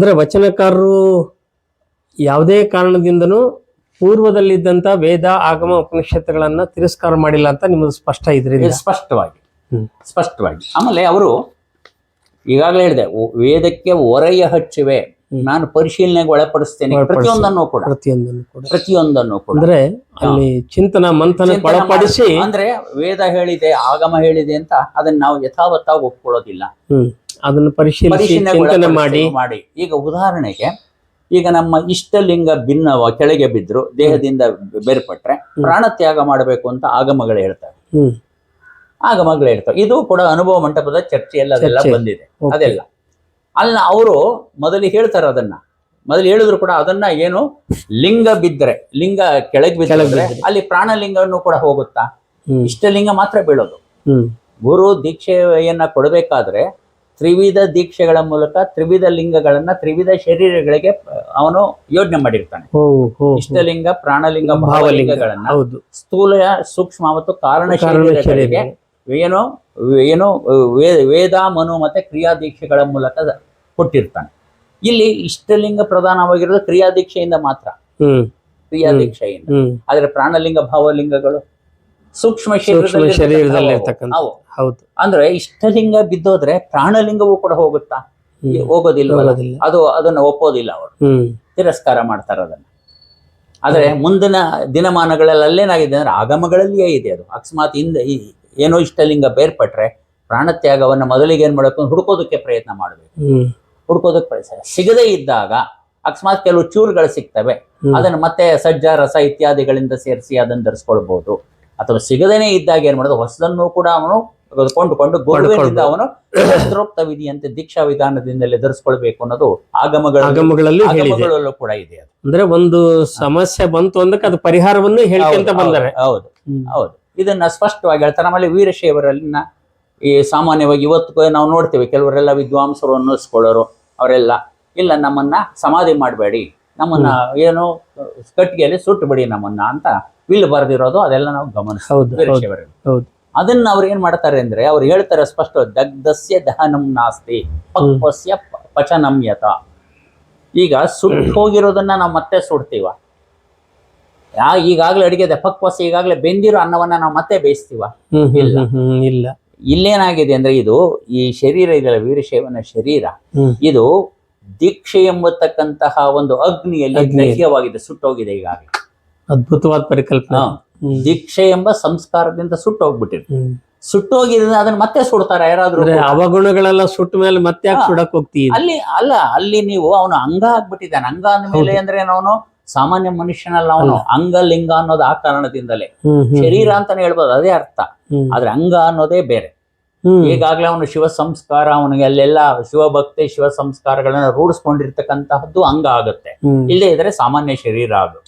ಅಂದ್ರೆ ವಚನಕಾರರು ಯಾವುದೇ ಕಾರಣದಿಂದನೂ ಪೂರ್ವದಲ್ಲಿದ್ದಂತ ವೇದ ಆಗಮ ಉಪನಿಷತ್ತುಗಳನ್ನು ತಿರಸ್ಕಾರ ಮಾಡಿಲ್ಲ ಅಂತ ನಿಮ್ಮದು ಸ್ಪಷ್ಟ ಇದ್ರಿಂದ? ಇದು ಸ್ಪಷ್ಟವಾಗಿ. ಸ್ಪಷ್ಟವಾಗಿ. ಆಮೇಲೆ ಅವರು ಈಗಾಗಲೇ ಹೇಳಿದೆ ವೇದಕ್ಕೆ ಒರೆಯ ಹಚ್ಚಿವೆ. ನಾನು ಪರಿಶೀಲನೆಗೆ ಒಳಪಡಿಸ್ತೇನೆ. ಒಳಪಡಿಸಿ. ಪ್ರತಿಯೊಂದನ್ನು ಕೂಡ. ಪ್ರತಿಯೊಂದನ್ನು ಕೂಡ. ಪ್ರತಿಯೊಂದನ್ನು ಕೂಡ. ಅಂದ್ರೆ ಅಲ್ಲಿ ಚಿಂತನ ಮಂಥನ ಒಳಪಡಿಸಿ ಅಂದ್ರೆ ವೇದ ಹೇಳಿದೆ ಆಗಮ ಹೇಳಿದೆ ಅಂತ ಅದನ್ನ ನಾವು ಯಥಾವತ್ತಾಗಿ ಒಪ್ಕೊಳ್ಳೋದಿಲ್ಲ. ಅದನ್ನ ಪರಿಶೀಲಿಸಿ ಚಿಂತನೆ ಮಾಡಿ. ಮಾಡಿ. ಈಗ ಉದಾಹರಣೆಗೆ ಈಗ ನಮ್ಮ ಇಷ್ಟಲಿಂಗ ಭಿನ್ನವ ಕೆಳಗೆ ಬಿದ್ರು ದೇಹದಿಂದ ಬೇರ್ಪಟ್ರೆ ಪ್ರಾಣ ತ್ಯಾಗ ಮಾಡಬೇಕು ಅಂತ ಆಗಮಗಳು ಹೇಳ್ತಾರೆ. ಆಗಮಗಳು ಹೇಳ್ತಾರೆ. ಇದು ಕೂಡ ಅನುಭವ ಮಂಟಪದ ಚರ್ಚೆಯಲ್ಲಿ ಅದೆಲ್ಲ ಬಂದಿದೆ. ಅದೆಲ್ಲ. ಅಲ್ಲ ಅವರು ಮೊದಲು ಹೇಳ್ತಾರೆ ಅದನ್ನ. ಮೊದಲು ಹೇಳಿದ್ರು ಕೂಡ ಅದನ್ನ ಏನು ಲಿಂಗ ಬಿದ್ದರೆ ಲಿಂಗ ಕೆಳಗೆ ಬಿದ್ದರೆ. ಅಲ್ಲಿ ಪ್ರಾಣಲಿಂಗವನ್ನು ಕೂಡ ಹೋಗುತ್ತಾ? ಇಷ್ಟಲಿಂಗ ಮಾತ್ರ ಬೀಳೋದು. ಗುರು ದೀಕ್ಷೆಯನ್ನ ಕೊಡಬೇಕಾದ್ರೆ ತ್ರಿವಿಧ ದೀಕ್ಷೆಗಳ ಮೂಲಕ ತ್ರಿವಿಧ ಲಿಂಗಗಳನ್ನ ತ್ರಿವಿಧ ಶರೀರಗಳಿಗೆ ಅವನು ಯೋಜನೆ ಮಾಡಿರ್ತಾನೆ. ಇಷ್ಟಲಿಂಗ ಪ್ರಾಣಲಿಂಗ ಭಾವಲಿಂಗ ಭಾವಲಿಂಗಗಳನ್ನ ಸ್ಥೂಲ ಸೂಕ್ಷ್ಮ ಮತ್ತು ಕಾರಣ ಶರೀರಗಳಿಗೆ ಏನು ಏನು ವೇದ ಮನು ಮತ್ತೆ ಕ್ರಿಯಾ ದೀಕ್ಷೆಗಳ ಮೂಲಕ ಕೊಟ್ಟಿರ್ತಾನೆ. ಇಲ್ಲಿ ಇಷ್ಟಲಿಂಗ ಪ್ರಧಾನವಾಗಿರೋದು ಕ್ರಿಯಾ ದೀಕ್ಷೆಯಿಂದ ಮಾತ್ರ. ಕ್ರಿಯಾ ದೀಕ್ಷೆಯಿಂದ. ಆದ್ರೆ ಪ್ರಾಣಲಿಂಗ ಭಾವಲಿಂಗಗಳು ಸೂಕ್ಷ್ಮ ಶರೀರದಲ್ಲಿ. ಹೌದು. ಅಂದ್ರೆ ಇಷ್ಟಲಿಂಗ ಬಿದ್ದೋದ್ರೆ ಪ್ರಾಣಲಿಂಗವೂ ಕೂಡ ಹೋಗುತ್ತಾ. ಹೋಗೋದಿಲ್ಲ. ಅದು ಅದನ್ನ ಒಪ್ಪೋದಿಲ್ಲ ಅವರು. ತಿರಸ್ಕಾರ ಮಾಡ್ತಾರೆ ಅದನ್ನ. ಆದ್ರೆ ಮುಂದಿನ ದಿನಮಾನಗಳಲ್ಲಿ ಅಲ್ಲೇನಾಗಿದೆ ಅಂದ್ರೆ ಆಗಮಗಳಲ್ಲಿಯೇ ಇದೆ ಅದು. ಅಕಸ್ಮಾತ್ ಹಿಂದೆ ಏನೋ ಇಷ್ಟಲಿಂಗ ಬೇರ್ಪಟ್ರೆ ಪ್ರಾಣತ್ಯಾಗವನ್ನ ಮೊದಲಿಗೆ ಏನ್ ಮಾಡಬೇಕು? ಹುಡುಕೋದಕ್ಕೆ ಪ್ರಯತ್ನ ಮಾಡಬೇಕು. ಹುಡ್ಕೋದಕ್ಕೆ ಪ್ರಯತ್ನ. ಸಿಗದೇ ಇದ್ದಾಗ ಅಕಸ್ಮಾತ್ ಕೆಲವು ಚೂರುಗಳು ಸಿಗ್ತವೆ. ಅದನ್ನ ಮತ್ತೆ ಸಜ್ಜ ರಸ ಇತ್ಯಾದಿಗಳಿಂದ ಸೇರಿಸಿ ಅದನ್ನ ಧರಿಸ್ಕೊಳ್ಬಹುದು ಅಥವಾ ಸಿಗದೇನೆ ಇದ್ದಾಗ ಏನ್ ಮಾಡೋದು? ಹೊಸದನ್ನು ಕೂಡ ಅವನು ಕೊಂಡುಕೊಂಡು. ಅವನು ಶಾಸ್ತ್ರೋಕ್ತ ವಿಧಿಯಂತೆ ದೀಕ್ಷಾ ವಿಧಾನದಿಂದಲೇ ಎದುರಿಸ್ಕೊಳ್ಬೇಕು ಅನ್ನೋದು ಆಗಮಗಳ ಆಗಮಗಳಲ್ಲಿ ಕೂಡ ಇದೆ ಅದು. ಅಂದ್ರೆ ಒಂದು ಸಮಸ್ಯೆ ಬಂತು ಅಂದಕ್ಕೆ ಅದು ಪರಿಹಾರವನ್ನು ಹೇಳ್ಕೊಂತ ಬಂದರೆ. ಹೌದು. ಹೌದು ಇದನ್ನ ಸ್ಪಷ್ಟವಾಗಿ ಹೇಳ್ತಾರೆ ನಮ್ಮಲ್ಲಿ ವೀರಶೈವರಲ್ಲಿನ ಈ ಸಾಮಾನ್ಯವಾಗಿ ಇವತ್ತು ನಾವು ನೋಡ್ತೇವೆ ಕೆಲವರೆಲ್ಲ ವಿದ್ವಾಂಸರು ಅನ್ನಿಸ್ಕೊಳ್ಳೋರು ಅವರೆಲ್ಲ. ಇಲ್ಲ ನಮ್ಮನ್ನ ಸಮಾಧಿ ಮಾಡಬೇಡಿ. ನಮ್ಮನ್ನ ಏನು ಕಟ್ಟಿಗೆಯಲ್ಲಿ ಸುಟ್ಟು ಬಿಡಿ ನಮ್ಮನ್ನ ಅಂತ ವಿಲ್ ಬರೆದಿರೋದು ಅದೆಲ್ಲ ನಾವು ಗಮನಿಸ್ತೀವಿ. ಹೌದು ಹೌದು ವೀರಶೈವರಲ್ಲಿ ಹೌದು. ಅದನ್ನ ಅವ್ರು ಏನ್ ಮಾಡ್ತಾರೆ ಅಂದ್ರೆ ಅವ್ರು ಹೇಳ್ತಾರೆ ಸ್ಪಷ್ಟ ದಗ್ಧಸ್ಯ ದಹನಂ ನಾಸ್ತಿ ಪಕ್ವಸ್ಯ ಪಚನಮ್ಯತ ಪಚನಂ ಯತ. ಈಗ ಸುಟ್ಟು ಹೋಗಿರೋದನ್ನ ನಾವು ಮತ್ತೆ ಸುಡ್ತೀವ. ಯಾ ಈಗಾಗಲೇ ಅಡಿಗೆ ಪಕ್ವಸ ಈಗಾಗಲೇ ಬೆಂದಿರೋ ಅನ್ನವನ್ನ ನಾವು ಮತ್ತೆ ಬೇಯಿಸ್ತೀವ. ಇಲ್ಲ. ಇಲ್ಲ. ಇಲ್ಲೇನಾಗಿದೆ ಅಂದ್ರೆ ಇದು ಈ ಶರೀರ ಇದೆಲ್ಲ ವೀರಶೈವನ ಶರೀರ ಇದು ದೀಕ್ಷೆ ಎಂಬತಕ್ಕಂತಹ ಒಂದು ಅಗ್ನಿಯಲ್ಲಿ ಗ್ರಹ್ಯವಾಗಿದೆ ಸುಟ್ಟೋಗಿದೆ ಈಗಾಗಲೇ. ಅದ್ಭುತವಾದ ಪರಿಕಲ್ಪನೆ. ದೀಕ್ಷೆ ಎಂಬ ಸಂಸ್ಕಾರದಿಂದ ಸುಟ್ಟು ಹೋಗ್ಬಿಟ್ಟಿದೆ ಸುಟ್ಟೋಗಿದ್ರೆ ಅದನ್ನ ಮತ್ತೆ ಸುಡ್ತಾರೆ ಯಾರಾದ್ರೂ ಅವಗುಣಗಳೆಲ್ಲ ಸುಟ್ಟ ಮೇಲೆ ಮತ್ತೆ. ಸುಡಕ್ ಹೋಗ್ತೀವಿ ಅಲ್ಲಿ ಅಲ್ಲ ಅಲ್ಲಿ ನೀವು ಅವನು ಅಂಗ ಆಗ್ಬಿಟ್ಟಿದ್ದಾನೆ. ಅಂಗ ಅಂದ್ಮೇಲೆ ಅಂದ್ರೆ ಅವನು ಸಾಮಾನ್ಯ ಮನುಷ್ಯನಲ್ಲ ಅವನು. ಅಂಗ ಲಿಂಗ ಅನ್ನೋದು ಆ ಕಾರಣದಿಂದಲೇ. ಶರೀರ ಅಂತಾನೆ ಹೇಳ್ಬೋದು ಅದೇ ಅರ್ಥ. ಆದ್ರೆ ಅಂಗ ಅನ್ನೋದೇ ಬೇರೆ. ಈಗಾಗಲೇ ಅವನು ಶಿವ ಸಂಸ್ಕಾರ ಅವನಿಗೆ ಅಲ್ಲೆಲ್ಲ ಶಿವಭಕ್ತಿ ಶಿವ ಸಂಸ್ಕಾರಗಳನ್ನ ರೂಢಿಸ್ಕೊಂಡಿರ್ತಕ್ಕಂತಹದ್ದು ಅಂಗ ಆಗುತ್ತೆ. ಇಲ್ಲೇ ಇದ್ರೆ ಸಾಮಾನ್ಯ ಶರೀರ ಅದು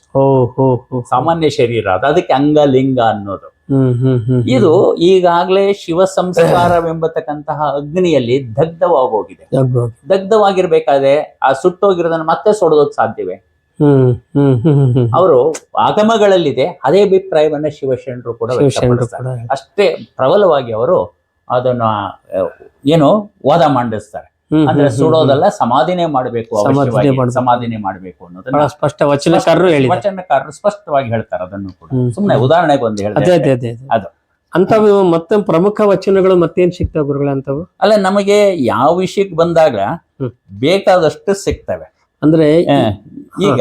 ಸಾಮಾನ್ಯ ಶರೀರ ಅದು. ಅದಕ್ಕೆ ಅಂಗಲಿಂಗ ಅನ್ನೋದು. ಹ್ಮ್ ಹ್ಮ್ ಹ್ಮ್ ಇದು ಈಗಾಗಲೇ ಶಿವ ಸಂಸ್ಕಾರವೆಂಬತಕ್ಕಂತಹ ಅಗ್ನಿಯಲ್ಲಿ ದಗ್ಧವಾಗೋಗಿದೆ. ದಗ್ಧವಾಗಿರ್ಬೇಕಾದ್ರೆ ಆ ಸುಟ್ಟೋಗಿರೋದನ್ನ ಮತ್ತೆ ಸುಡೋದಕ್ಕೆ ಸಾಧ್ಯವೇ? ಹ್ಮ್ ಅವರು ಆಗಮಗಳಲ್ಲಿದೆ ಅದೇ ಅಭಿಪ್ರಾಯವನ್ನ ಶಿವಶರಣರು ಕೂಡ ಅಷ್ಟೇ ಪ್ರಬಲವಾಗಿ ಅವರು ಅದನ್ನ ಏನು ವಾದ ಮಂಡಿಸ್ತಾರೆ. ಅಂದ್ರೆ ಸುಡೋದಲ್ಲ ಸಮಾಧಿನೇ ಮಾಡಬೇಕು ಸಮಾಧಿನೇ ಮಾಡ್ಬೇಕು. ಅನ್ನೋದನ್ನ ಸ್ಪಷ್ಟ ವಚನಕಾರರು ಹೇಳಿ ವಚನಕಾರರು ಸ್ಪಷ್ಟವಾಗಿ ಹೇಳ್ತಾರೆ ಅದನ್ನು ಕೂಡ. ಸುಮ್ಮನೆ ಉದಾಹರಣೆಗೆ ಒಂದು ಹೇಳ್ತಾರೆ ಅದೇ. ಅಂತವು ಮತ್ತೆ ಪ್ರಮುಖ ವಚನಗಳು ಮತ್ತೇನ್ ಸಿಗ್ತಾವ ಗುರುಗಳ ಅಂತವು ಅಲ್ಲ ನಮಗೆ ಯಾವ ವಿಷಯಕ್ಕೆ ಬಂದಾಗ ಬೇಕಾದಷ್ಟು ಸಿಗ್ತವೆ. ಅಂದ್ರೆ ಈಗ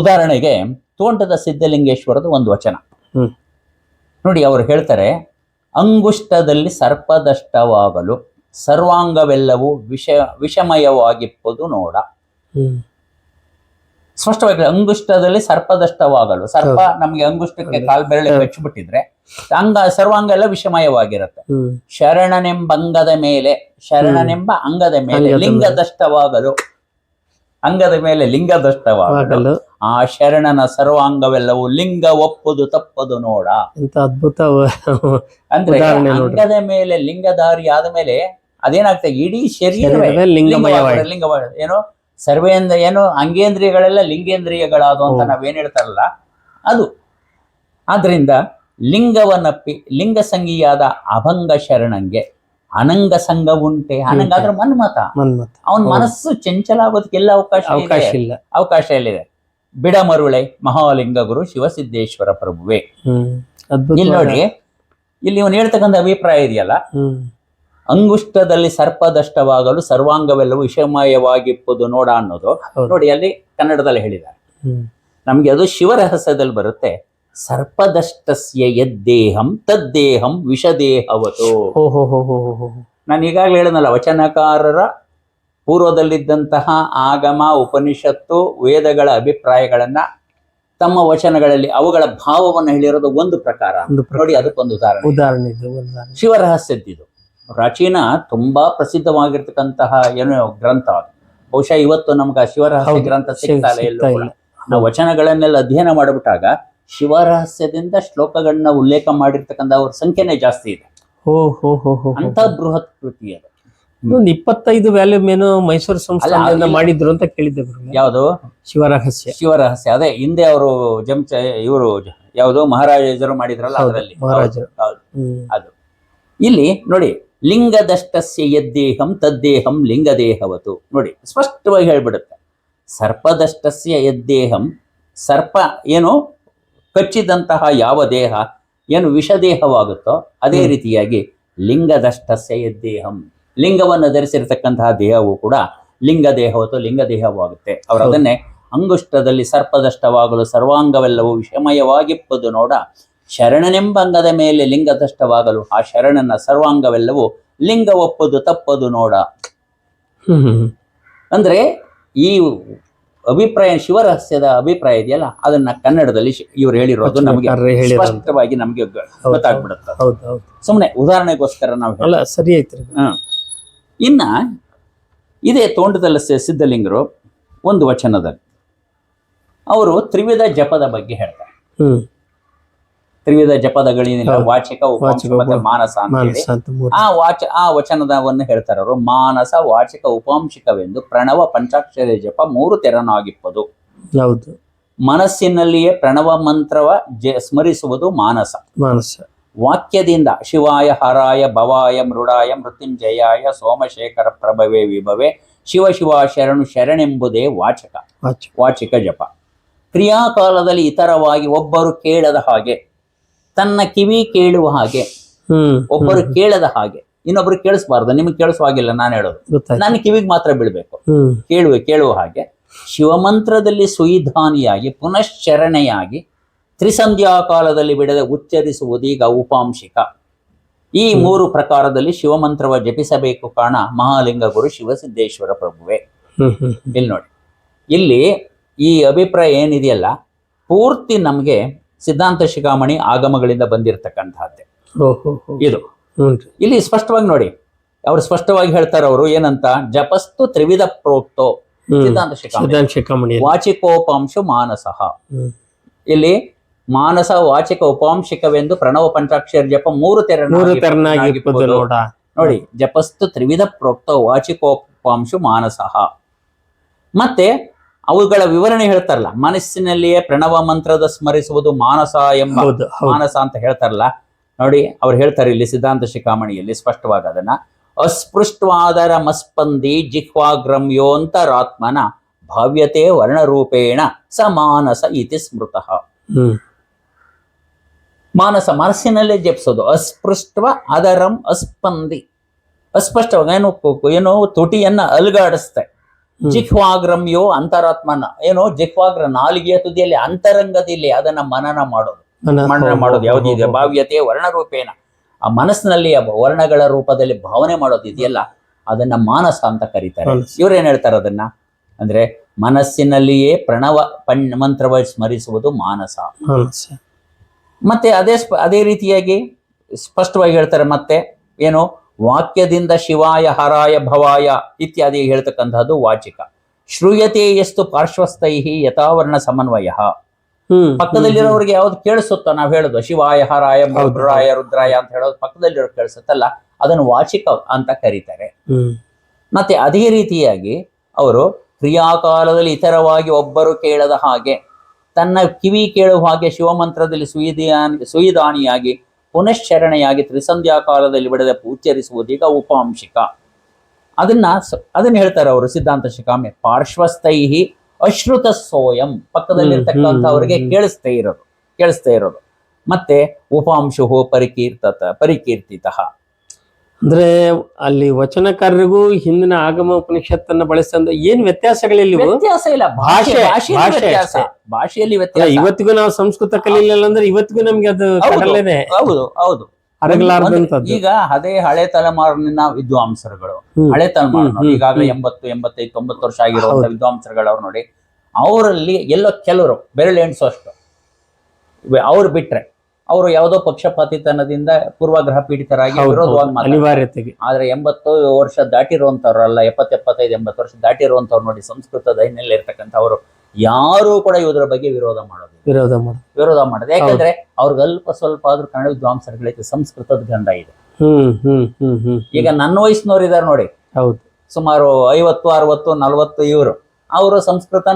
ಉದಾಹರಣೆಗೆ ತೋಂಟದ ಸಿದ್ಧಲಿಂಗೇಶ್ವರದ ಒಂದು ವಚನ. ನೋಡಿ ಅವರು ಹೇಳ್ತಾರೆ ಅಂಗುಷ್ಟದಲ್ಲಿ ಸರ್ಪದಷ್ಟವಾಗಲು ಸರ್ವಾಂಗವೆಲ್ಲವೂ ವಿಷ ವಿಷಮಯವಾಗಿಪ್ಪದು ನೋಡ. ಸ್ಪಷ್ಟವಾಗಿ ಅಂಗುಷ್ಟದಲ್ಲಿ ಸರ್ಪದಷ್ಟವಾಗಲು ಸರ್ಪ ನಮಗೆ ಅಂಗುಷ್ಟಕ್ಕೆ ಕಾಲ್ ಬೆರಳೆ ಬೆಚ್ಚಿಬಿಟ್ಟಿದ್ರೆ ಅಂಗ ಸರ್ವಾಂಗ ಎಲ್ಲ ವಿಷಮಯವಾಗಿರುತ್ತೆ. ಶರಣನೆಂಬ ಅಂಗದ ಮೇಲೆ ಶರಣನೆಂಬ ಅಂಗದ ಮೇಲೆ ಲಿಂಗದಷ್ಟವಾಗಲು ಅಂಗದ ಮೇಲೆ ಲಿಂಗದಷ್ಟವಾಗಲು ಆ ಶರಣನ ಸರ್ವಾಂಗವೆಲ್ಲವೂ ಲಿಂಗ ಒಪ್ಪುದು ತಪ್ಪದು ನೋಡ. ಅದ್ಭುತ ಅಂದ್ರೆ ಅಂಗದ ಮೇಲೆ ಲಿಂಗಧಾರಿ ಆದ ಮೇಲೆ ಅದೇನಾಗ್ತದೆ? ಇಡೀ ಶರೀರವೇ ಲಿಂಗವಾಗಿ ಏನು ಸರ್ವೇಂದ ಏನು ಅಂಗೇಂದ್ರಿಯಗಳೆಲ್ಲ ಲಿಂಗೇಂದ್ರಿಯಗಳಾದವು ಅಂತ ನಾವೇನು ಹೇಳ್ತಾರಲ್ಲ ಅದು. ಆದ್ರಿಂದ ಲಿಂಗವನ್ನಪ್ಪಿ ಲಿಂಗ ಸಂಗಿಯಾದ ಅಭಂಗ ಶರಣಂಗೆ ಅನಂಗ ಸಂಘ ಉಂಟೆ. ಅನಂಗ ಅಂದ್ರೆ ಮನ್ಮತ ಅವನ್ ಮನಸ್ಸು ಚಂಚಲ ಆಗೋದಕ್ಕೆಲ್ಲ ಅವಕಾಶ ಅವಕಾಶ. ಇಲ್ಲ. ಅವಕಾಶ ಎಲ್ಲಿದೆ? ಬಿಡ ಮರುಳೆ ಮಹಾಲಿಂಗ ಗುರು ಶಿವಸಿದ್ದೇಶ್ವರ ಪ್ರಭುವೆ. ಇಲ್ಲಿ ನೋಡಿ ಇಲ್ಲಿ ಇವನು ಹೇಳ್ತಕ್ಕಂಥ ಅಭಿಪ್ರಾಯ ಇದೆಯಲ್ಲ? ಅಂಗುಷ್ಟದಲ್ಲಿ ಸರ್ಪದಷ್ಟವಾಗಲು ಸರ್ವಾಂಗವೆಲ್ಲವೂ ವಿಷಮಯವಾಗಿಪ್ಪುದು ನೋಡ ಅನ್ನೋದು ನೋಡಿ ಅಲ್ಲಿ ಕನ್ನಡದಲ್ಲಿ ಹೇಳಿದ್ದಾರೆ. ನಮಗೆ ಅದು ಶಿವರಹಸ್ಯದಲ್ಲಿ ಬರುತ್ತೆ. ಸರ್ಪದಷ್ಟಸ್ಯ ಯದ್ದೇಹಂ ತದ್ದೇಹಂ ವಿಷದೇಹವತು. ನಾನು ಈಗಾಗಲೇ ಹೇಳಿದ್ನಲ್ಲ ವಚನಕಾರರ ಪೂರ್ವದಲ್ಲಿದ್ದಂತಹ ಆಗಮ ಉಪನಿಷತ್ತು ವೇದಗಳ ಅಭಿಪ್ರಾಯಗಳನ್ನ ತಮ್ಮ ವಚನಗಳಲ್ಲಿ ಅವುಗಳ ಭಾವವನ್ನು ಹೇಳಿರೋದು ಒಂದು ಪ್ರಕಾರ. ನೋಡಿ ಅದಕ್ಕೊಂದು ಉದಾಹರಣೆ. ಉದಾಹರಣೆ ಶಿವರಹಸ್ಯದ್ದು ಉದಾಹರಣೆ. ಶಿವರಹಸ್ಯದ್ದಿದು ಪ್ರಾಚೀನ ತುಂಬಾ ಪ್ರಸಿದ್ಧವಾಗಿರ್ತಕ್ಕಂತಹ ಏನು ಗ್ರಂಥ ಅದು. ಬಹುಶಃ ಇವತ್ತು ನಮ್ಗೆ ಶಿವರಹಸ್ಯ ಗ್ರಂಥ ಸಿಗ್- ಸಿಗ್ತಾ ಇಲ್ಲ ಎಲ್ಲೂ ಸಿಗ್ತಾ ಕೂಡ. ಇಲ್ಲ. ನಾವು ವಚನಗಳನ್ನೆಲ್ಲ ಅಧ್ಯಯನ ಮಾಡಿಬಿಟ್ಟಾಗ ಶಿವರಹಸ್ಯದಿಂದ ಶ್ಲೋಕಗಳನ್ನ ಉಲ್ಲೇಖ ಮಾಡಿರ್ತಕ್ಕಂಥ ಅವ್ರ ಸಂಖ್ಯೆನೇ ಜಾಸ್ತಿ ಇದೆ. ಅಂತ ಬೃಹತ್ ಕೃತಿ ಅದು. ಒಂದು ಇಪ್ಪತ್ತೈದು ವ್ಯಾಲ್ಯೂಮ್ ಏನು ಮೈಸೂರು ಸಂಸ್ಥಾನದಿಂದ ಮಾಡಿದ್ರು ಅಂತ ಕೇಳಿದ್ದೆ. ಯಾವುದು? ಶಿವರಹಸ್ಯ. ಶಿವರಹಸ್ಯ. ಅದೇ ಹಿಂದೆ ಅವರು ಜಂಚ ಇವರು ಯಾವುದು? ಮಹಾರಾಜರು ಮಾಡಿದ್ರಲ್ಲ ಅದರಲ್ಲಿ. ಮಹಾರಾಜರು. ಅದು. ಇಲ್ಲಿ ನೋಡಿ ಲಿಂಗದಷ್ಟಸ್ಯ ಯದ್ದೇಹಂ ತದ್ದೇಹಂ ಲಿಂಗದೇಹವತು. ನೋಡಿ ಸ್ಪಷ್ಟವಾಗಿ ಹೇಳ್ಬಿಡುತ್ತೆ. ಸರ್ಪದಷ್ಟಸ್ಯ ಯದ್ದೇಹಂ ಸರ್ಪ ಏನು ಕಚ್ಚಿದಂತಹ ಯಾವ ದೇಹ ಏನು ವಿಷದೇಹವಾಗುತ್ತೋ ಅದೇ ರೀತಿಯಾಗಿ ಲಿಂಗದಷ್ಟಸ್ಯ ಯದ್ದೇಹಂ ಲಿಂಗವನ್ನು ಧರಿಸಿರ್ತಕ್ಕಂತಹ ದೇಹವು ಕೂಡ ಲಿಂಗ ಲಿಂಗದೇಹವಾಗುತ್ತೆ. ಲಿಂಗ ದೇಹವಾಗುತ್ತೆ ಅವರು. ಅದನ್ನೇ ಅಂಗುಷ್ಟದಲ್ಲಿ ಸರ್ಪದಷ್ಟವಾಗಲು ಸರ್ವಾಂಗವೆಲ್ಲವೂ ವಿಷಮಯವಾಗಿಪ್ಪದು ನೋಡ ಶರಣನೆಂಬ ಅಂಗದ ಮೇಲೆ ಲಿಂಗದಷ್ಟವಾಗಲು ಆ ಶರಣನ ಸರ್ವಾಂಗವೆಲ್ಲವೂ ಲಿಂಗ ಒಪ್ಪದು ತಪ್ಪದು ನೋಡ. ಅಂದ್ರೆ ಈ ಅಭಿಪ್ರಾಯ ಶಿವರಹಸ್ಯದ ಅಭಿಪ್ರಾಯ ಇದೆಯಲ್ಲ ಅದನ್ನ ಕನ್ನಡದಲ್ಲಿ ಇವರು ಹೇಳಿರೋದು ನಮಗೆ. ಸ್ಪಷ್ಟವಾಗಿ ನಮಗೆ ಗೊತ್ತಾಗ್ಬಿಡುತ್ತೆ ಸುಮ್ಮನೆ ಉದಾಹರಣೆಗೋಸ್ಕರ ನಾವು ಸರಿ ಐತ್ರಿ. ಇನ್ನ ಇದೇ ತೋಂಟದಲ್ಲಿ ಸಿ- ಸಿದ್ಧಲಿಂಗರು ಒಂದು ವಚನದಲ್ಲಿ ಅವರು ತ್ರಿವಿಧ ಜಪದ ಬಗ್ಗೆ ಹೇಳ್ತಾರೆ ತ್ರಿವಿಧ ಜಪದಗಳಿಂದ. ವಾಚಿಕ ಉಪಾಂಶ ವಾಚಿಕ, ಮತ್ತೆ ಮಾನಸ ಅಂತ ಹೇಳಿ. ಆ ವಾಚ ಆ ವಚನದವನ್ನು ಹೇಳ್ತಾರೆ ಅವರು. ಮಾನಸ ವಾಚಿಕ ಉಪಾಂಶಿಕವೆಂದು ಪ್ರಣವ ಪಂಚಾಕ್ಷರ ಜಪ ಮೂರು ತೆರನಾಗಿಪ್ಪದು. ಹೌದು ಮನಸ್ಸಿನಲ್ಲಿಯೇ ಪ್ರಣವ ಮಂತ್ರವ ಸ್ಮರಿಸುವುದು ಮಾನಸ. ಮಾನಸ. ವಾಕ್ಯದಿಂದ ಶಿವಾಯ ಹರಾಯ ಭವಾಯ ಮೃಡಾಯ ಮೃತ್ಯುಂಜಯಾಯ ಸೋಮಶೇಖರ ಪ್ರಭವೇ ವಿಭವೆ ಶಿವ ಶಿವ ಶರಣು ಶರಣೆಂಬುದೇ ವಾಚಕ. ವಾಚಿಕ ಜಪ. ಕ್ರಿಯಾಕಾಲದಲ್ಲಿ ಇತರವಾಗಿ ಒಬ್ಬರು ಕೇಳದ ಹಾಗೆ. ತನ್ನ ಕಿವಿ ಕೇಳುವ ಹಾಗೆ. ಒಬ್ಬರು ಕೇಳದ ಹಾಗೆ. ಇನ್ನೊಬ್ರು ಕೇಳಿಸ್ಬಾರ್ದು. ನಿಮಗೆ ಕೇಳಿಸುವಾಗಿಲ್ಲ ನಾನು ಹೇಳೋದು. ನನ್ನ ಕಿವಿಗೆ ಮಾತ್ರ ಬೀಳ್ಬೇಕು. ಕೇಳುವೆ ಕೇಳುವ ಹಾಗೆ. ಶಿವಮಂತ್ರದಲ್ಲಿ ಸುಯಿಧಾನಿಯಾಗಿ ಪುನಶ್ಚರಣೆಯಾಗಿ ತ್ರಿಸಂಧ್ಯಾ ಕಾಲದಲ್ಲಿ ಬಿಡದೆ ಉಚ್ಚರಿಸುವುದೀಗ ಉಪಾಂಶಿಕ. ಈ ಮೂರು ಪ್ರಕಾರದಲ್ಲಿ ಶಿವಮಂತ್ರವ ಜಪಿಸಬೇಕು ಕಾರಣ ಮಹಾಲಿಂಗ ಗುರು ಶಿವಸಿದ್ದೇಶ್ವರ ಪ್ರಭುವೆ. ಇಲ್ಲಿ ನೋಡಿ. ಇಲ್ಲಿ ಈ ಅಭಿಪ್ರಾಯ ಏನಿದೆಯಲ್ಲ ಪೂರ್ತಿ ನಮಗೆ ಸಿದ್ಧಾಂತ ಶಿಖಾಮಣಿ ಆಗಮಗಳಿಂದ ಬಂದಿರತಕ್ಕಂತಹದ್ದೇ ಇದು. ಇಲ್ಲಿ ಸ್ಪಷ್ಟವಾಗಿ ನೋಡಿ ಅವ್ರು ಸ್ಪಷ್ಟವಾಗಿ ಹೇಳ್ತಾರೆ ಅವರು ಏನಂತ ಜಪಸ್ತು ತ್ರಿವಿಧ ಪ್ರೋಕ್ತೋ ಸಿದ್ಧಾಂತ ಶಿಖಾಮಣಿ. ವಾಚಿಕೋಪಾಂಶ ಮಾನಸಃ. ಇಲ್ಲಿ ಮಾನಸ ವಾಚಿಕ ಉಪಾಂಶಿಕವೆಂದು ಪ್ರಣವ ಪಂಚಾಕ್ಷರ ಜಪ ಮೂರು ತೆರ ಮೂರು ತೆರನಾಗಿ ನೋಡಿ ಜಪಸ್ತು ತ್ರಿವಿಧ ಪ್ರೋಕ್ತ ವಾಚಿಕೋಪಾಂಶು ಮಾನಸಃ. ಮತ್ತೆ ಅವುಗಳ ವಿವರಣೆ ಹೇಳ್ತಾರಲ್ಲ ಮನಸ್ಸಿನಲ್ಲಿಯೇ ಪ್ರಣವ ಮಂತ್ರದ ಸ್ಮರಿಸುವುದು ಮಾನಸ ಎಂಬ ಮಾನಸ ಅಂತ ಹೇಳ್ತಾರಲ್ಲ. ನೋಡಿ ಅವ್ರು ಹೇಳ್ತಾರೆ ಇಲ್ಲಿ ಸಿದ್ಧಾಂತ ಶಿಖಾಮಣಿಯಲ್ಲಿ ಸ್ಪಷ್ಟವಾಗಿ ಅದನ್ನ ಅಸ್ಪೃಷ್ಟವಾದರ ಮಸ್ಪಂದಿ ಜಿಹ್ವಾಗ್ರಮ್ಯೋಂತರಾತ್ಮನ ಭಾವ್ಯತೆ ವರ್ಣರೂಪೇಣ ಸ ಮಾನಸ ಇತಿ ಸ್ಮೃತಃ. ಮಾನಸ ಮನಸ್ಸಿನಲ್ಲೇ ಜಪಿಸೋದು ಅಸ್ಪೃಷ್ಟ ಅದರಂ ಅಸ್ಪಂದಿ. ಅಸ್ಪಷ್ಟವಾಗಿ ಏನು ಏನೋ ತುಟಿಯನ್ನ ಅಲುಗಾಡಿಸ್ತೆ. ಜಿಹ್ವಾಗ್ರಮ್ಯೋ ಅಂತರಾತ್ಮನ. ಏನು ಜಿಹ್ವಾಗ್ರ ನಾಲಿಗೆಯ ತುದಿಯಲ್ಲಿ ಅಂತರಂಗದಲ್ಲಿ ಅದನ್ನ ಮನನ ಮಾಡೋದು. ಮನ- ಮನನ ಮಾಡೋದು. ಯಾವುದಿದೆ. ಭಾವ್ಯತೆ ವರ್ಣರೂಪೇಣ ಆ ಮನಸ್ಸಿನಲ್ಲಿ ವರ್ಣಗಳ ರೂಪದಲ್ಲಿ ಭಾವನೆ ಮಾಡೋದು ಇದೆಯಲ್ಲ ಅದನ್ನ ಮಾನಸ ಅಂತ ಕರೀತಾರೆ. ಇವ್ರು ಇವ್ರೇನ್ ಹೇಳ್ತಾರೆ ಅದನ್ನ? ಅಂದ್ರೆ ಮನಸ್ಸಿನಲ್ಲಿಯೇ ಪ್ರಣವ ಪಣ್ ಮಂತ್ರವ ಸ್ಮರಿಸುವುದು ಮಾನಸ. ಮತ್ತೆ ಅದೇ ಅದೇ ರೀತಿಯಾಗಿ ಸ್ಪಷ್ಟವಾಗಿ ಹೇಳ್ತಾರೆ ಮತ್ತೆ ಏನು? ವಾಕ್ಯದಿಂದ ಶಿವಾಯ ಹರಾಯ ಭವಾಯ ಇತ್ಯಾದಿ ಹೇಳ್ತಕ್ಕಂತಹದ್ದು ವಾಚಿಕ. ಶ್ರೂಯತೆ ಎಷ್ಟು ಪಾರ್ಶ್ವಸ್ಥೈಹಿ ಯಥಾವರ್ಣ ಸಮನ್ವಯ. ಪಕ್ಕದಲ್ಲಿರೋರಿಗೆ ಯಾವ್ದು ಕೇಳಿಸುತ್ತೋ ನಾವು ಹೇಳೋದು ಶಿವಾಯ ಹರಾಯ. ರುದ್ರಾಯ ರುದ್ರಾಯ ಅಂತ ಹೇಳೋದು ಪಕ್ಕದಲ್ಲಿರೋ ಕೇಳಿಸುತ್ತಲ್ಲ ಅದನ್ನು ವಾಚಿಕ ಅಂತ ಕರೀತಾರೆ. ಮತ್ತೆ ಅದೇ ರೀತಿಯಾಗಿ ಅವರು ಕ್ರಿಯಾಕಾಲದಲ್ಲಿ ಇತರವಾಗಿ ಒಬ್ಬರು ಕೇಳದ ಹಾಗೆ ತನ್ನ ಕಿವಿ ಕೇಳುವ ಹಾಗೆ ಶಿವಮಂತ್ರದಲ್ಲಿ ಸುಯಿದಾನಿ ಸುಯಿದಾನಿಯಾಗಿ ಪುನಶ್ಚರಣೆಯಾಗಿ ತ್ರಿಸಂಧ್ಯಾ ಕಾಲದಲ್ಲಿ ಬಿಡದೆ ಉಚ್ಚರಿಸುವುದು ಈಗ ಉಪಾಂಶಿಕ. ಅದನ್ನ ಅದನ್ನ ಹೇಳ್ತಾರೆ ಅವರು ಸಿದ್ಧಾಂತ ಶಿಖಾಮೆ ಪಾರ್ಶ್ವಸ್ಥೈಹಿ ಅಶ್ರುತ ಸೋಯಂ. ಪಕ್ಕದಲ್ಲಿರ್ತಕ್ಕಂಥವ್ರಿಗೆ ಅವರಿಗೆ ಕೇಳಿಸ್ತಾ ಕೇಳಿಸ್ತೇ ಇರೋದು ಕೇಳಿಸ್ತೇ ಇರೋದು. ಮತ್ತೆ ಉಪಾಂಶು ಪರಿಕೀರ್ತತ ಪರಿಕೀರ್ತಿತ. ಅಂದ್ರೆ ಅಲ್ಲಿ ವಚನಕಾರರಿಗೂ ಹಿಂದಿನ ಆಗಮ ಉಪನಿಷತ್ತನ್ನ ಬಳಸಿದ ಏನ್ ವ್ಯತ್ಯಾಸಗಳಿಲ್ಲ ವ್ಯತ್ಯಾಸ ಇಲ್ಲ. ಭಾಷೆ ಭಾಷೆ- ಭಾಷೆಯಲ್ಲಿ ವ್ಯತ್ಯಾಸ. ಭಾಷೆಯಲ್ಲಿ ವ್ಯತ್ಯಾಸ. ಇವತ್ತಿಗೂ ನಾವು ಸಂಸ್ಕೃತ ಕಲೀಲಿಲ್ಲ ಅಂದ್ರೆ ಇವತ್ತಿಗೂ ನಮ್ಗೆ ಅದು ಹೌದು. ಕಡಲೇನೆ ಹೌದು ಹೌದು. ಈಗ ಅದೇ ಹಳೆ ತಲೆಮಾರಿನ ವಿದ್ವಾಂಸರುಗಳು. ಹಳೆ ತಲೆಮಾರು ಈಗಾಗಲೇ. ಎಂಬತ್ತು ಎಂಬತ್ತೈದು ತೊಂಬತ್ತು ವರ್ಷ ಆಗಿರುವಂತ ವಿದ್ವಾಂಸರುಗಳವ್ರು ವಿದ್ವಾಂಸರುಗಳು ಅವ್ರು ನೋಡಿ ಅವರಲ್ಲಿ ಎಲ್ಲೋ ಕೆಲವರು ಬೆರಳು ಎಣಿಸೋಷ್ಟು ಅವ್ರು ಬಿಟ್ರೆ. ಅವರು ಯಾವುದೋ ಪಕ್ಷಪಾತಿತನದಿಂದ ಪೂರ್ವಾಗ್ರಹ ಪೀಡಿತರಾಗಿ. ಅನಿವಾರ್ಯತೆಗೆ. ಆದ್ರೆ ಎಂಬತ್ತು ವರ್ಷ ದಾಟಿರುವಂತವ್ರಲ್ಲ ಎಪ್ಪತ್ ಎಪ್ಪತ್ತೈದು ಎಂಬತ್ತು ವರ್ಷ ದಾಟಿರುವಂತವ್ರು ನೋಡಿ ಸಂಸ್ಕೃತದ ಹಿನ್ನೆಲೆ ಇರ್ತಕ್ಕಂಥವ್ರು ಯಾರು ಕೂಡ ಇವ್ರ ಬಗ್ಗೆ ವಿರೋಧ ಮಾಡೋದಿಲ್ಲ. ವಿರೋಧ ಮಾಡ ವಿರೋಧ ಮಾಡೋದು. ಯಾಕಂದ್ರೆ ಅವ್ರಿಗೆ ಅಲ್ಪ ಸ್ವಲ್ಪ ಆದ್ರೂ ಕನ್ನಡ ವಿದ್ವಾಂಸರುಗಳೈತೆ ಸಂಸ್ಕೃತದ ಗಂಧ ಇದೆ. ಹ್ಮ್ ಹ್ಮ್ ಹ್ಮ್ ಹ್ಮ್ ಈಗ ನನ್ನ ವಯಸ್ಸಿನವ್ರು ಇದಾರೆ ನೋಡಿ. ಹೌದು. ಸುಮಾರು ಐವತ್ತು ಅರವತ್ತು ನಲವತ್ತು ಇವರು. ಅವರು ಸಂಸ್ಕೃತ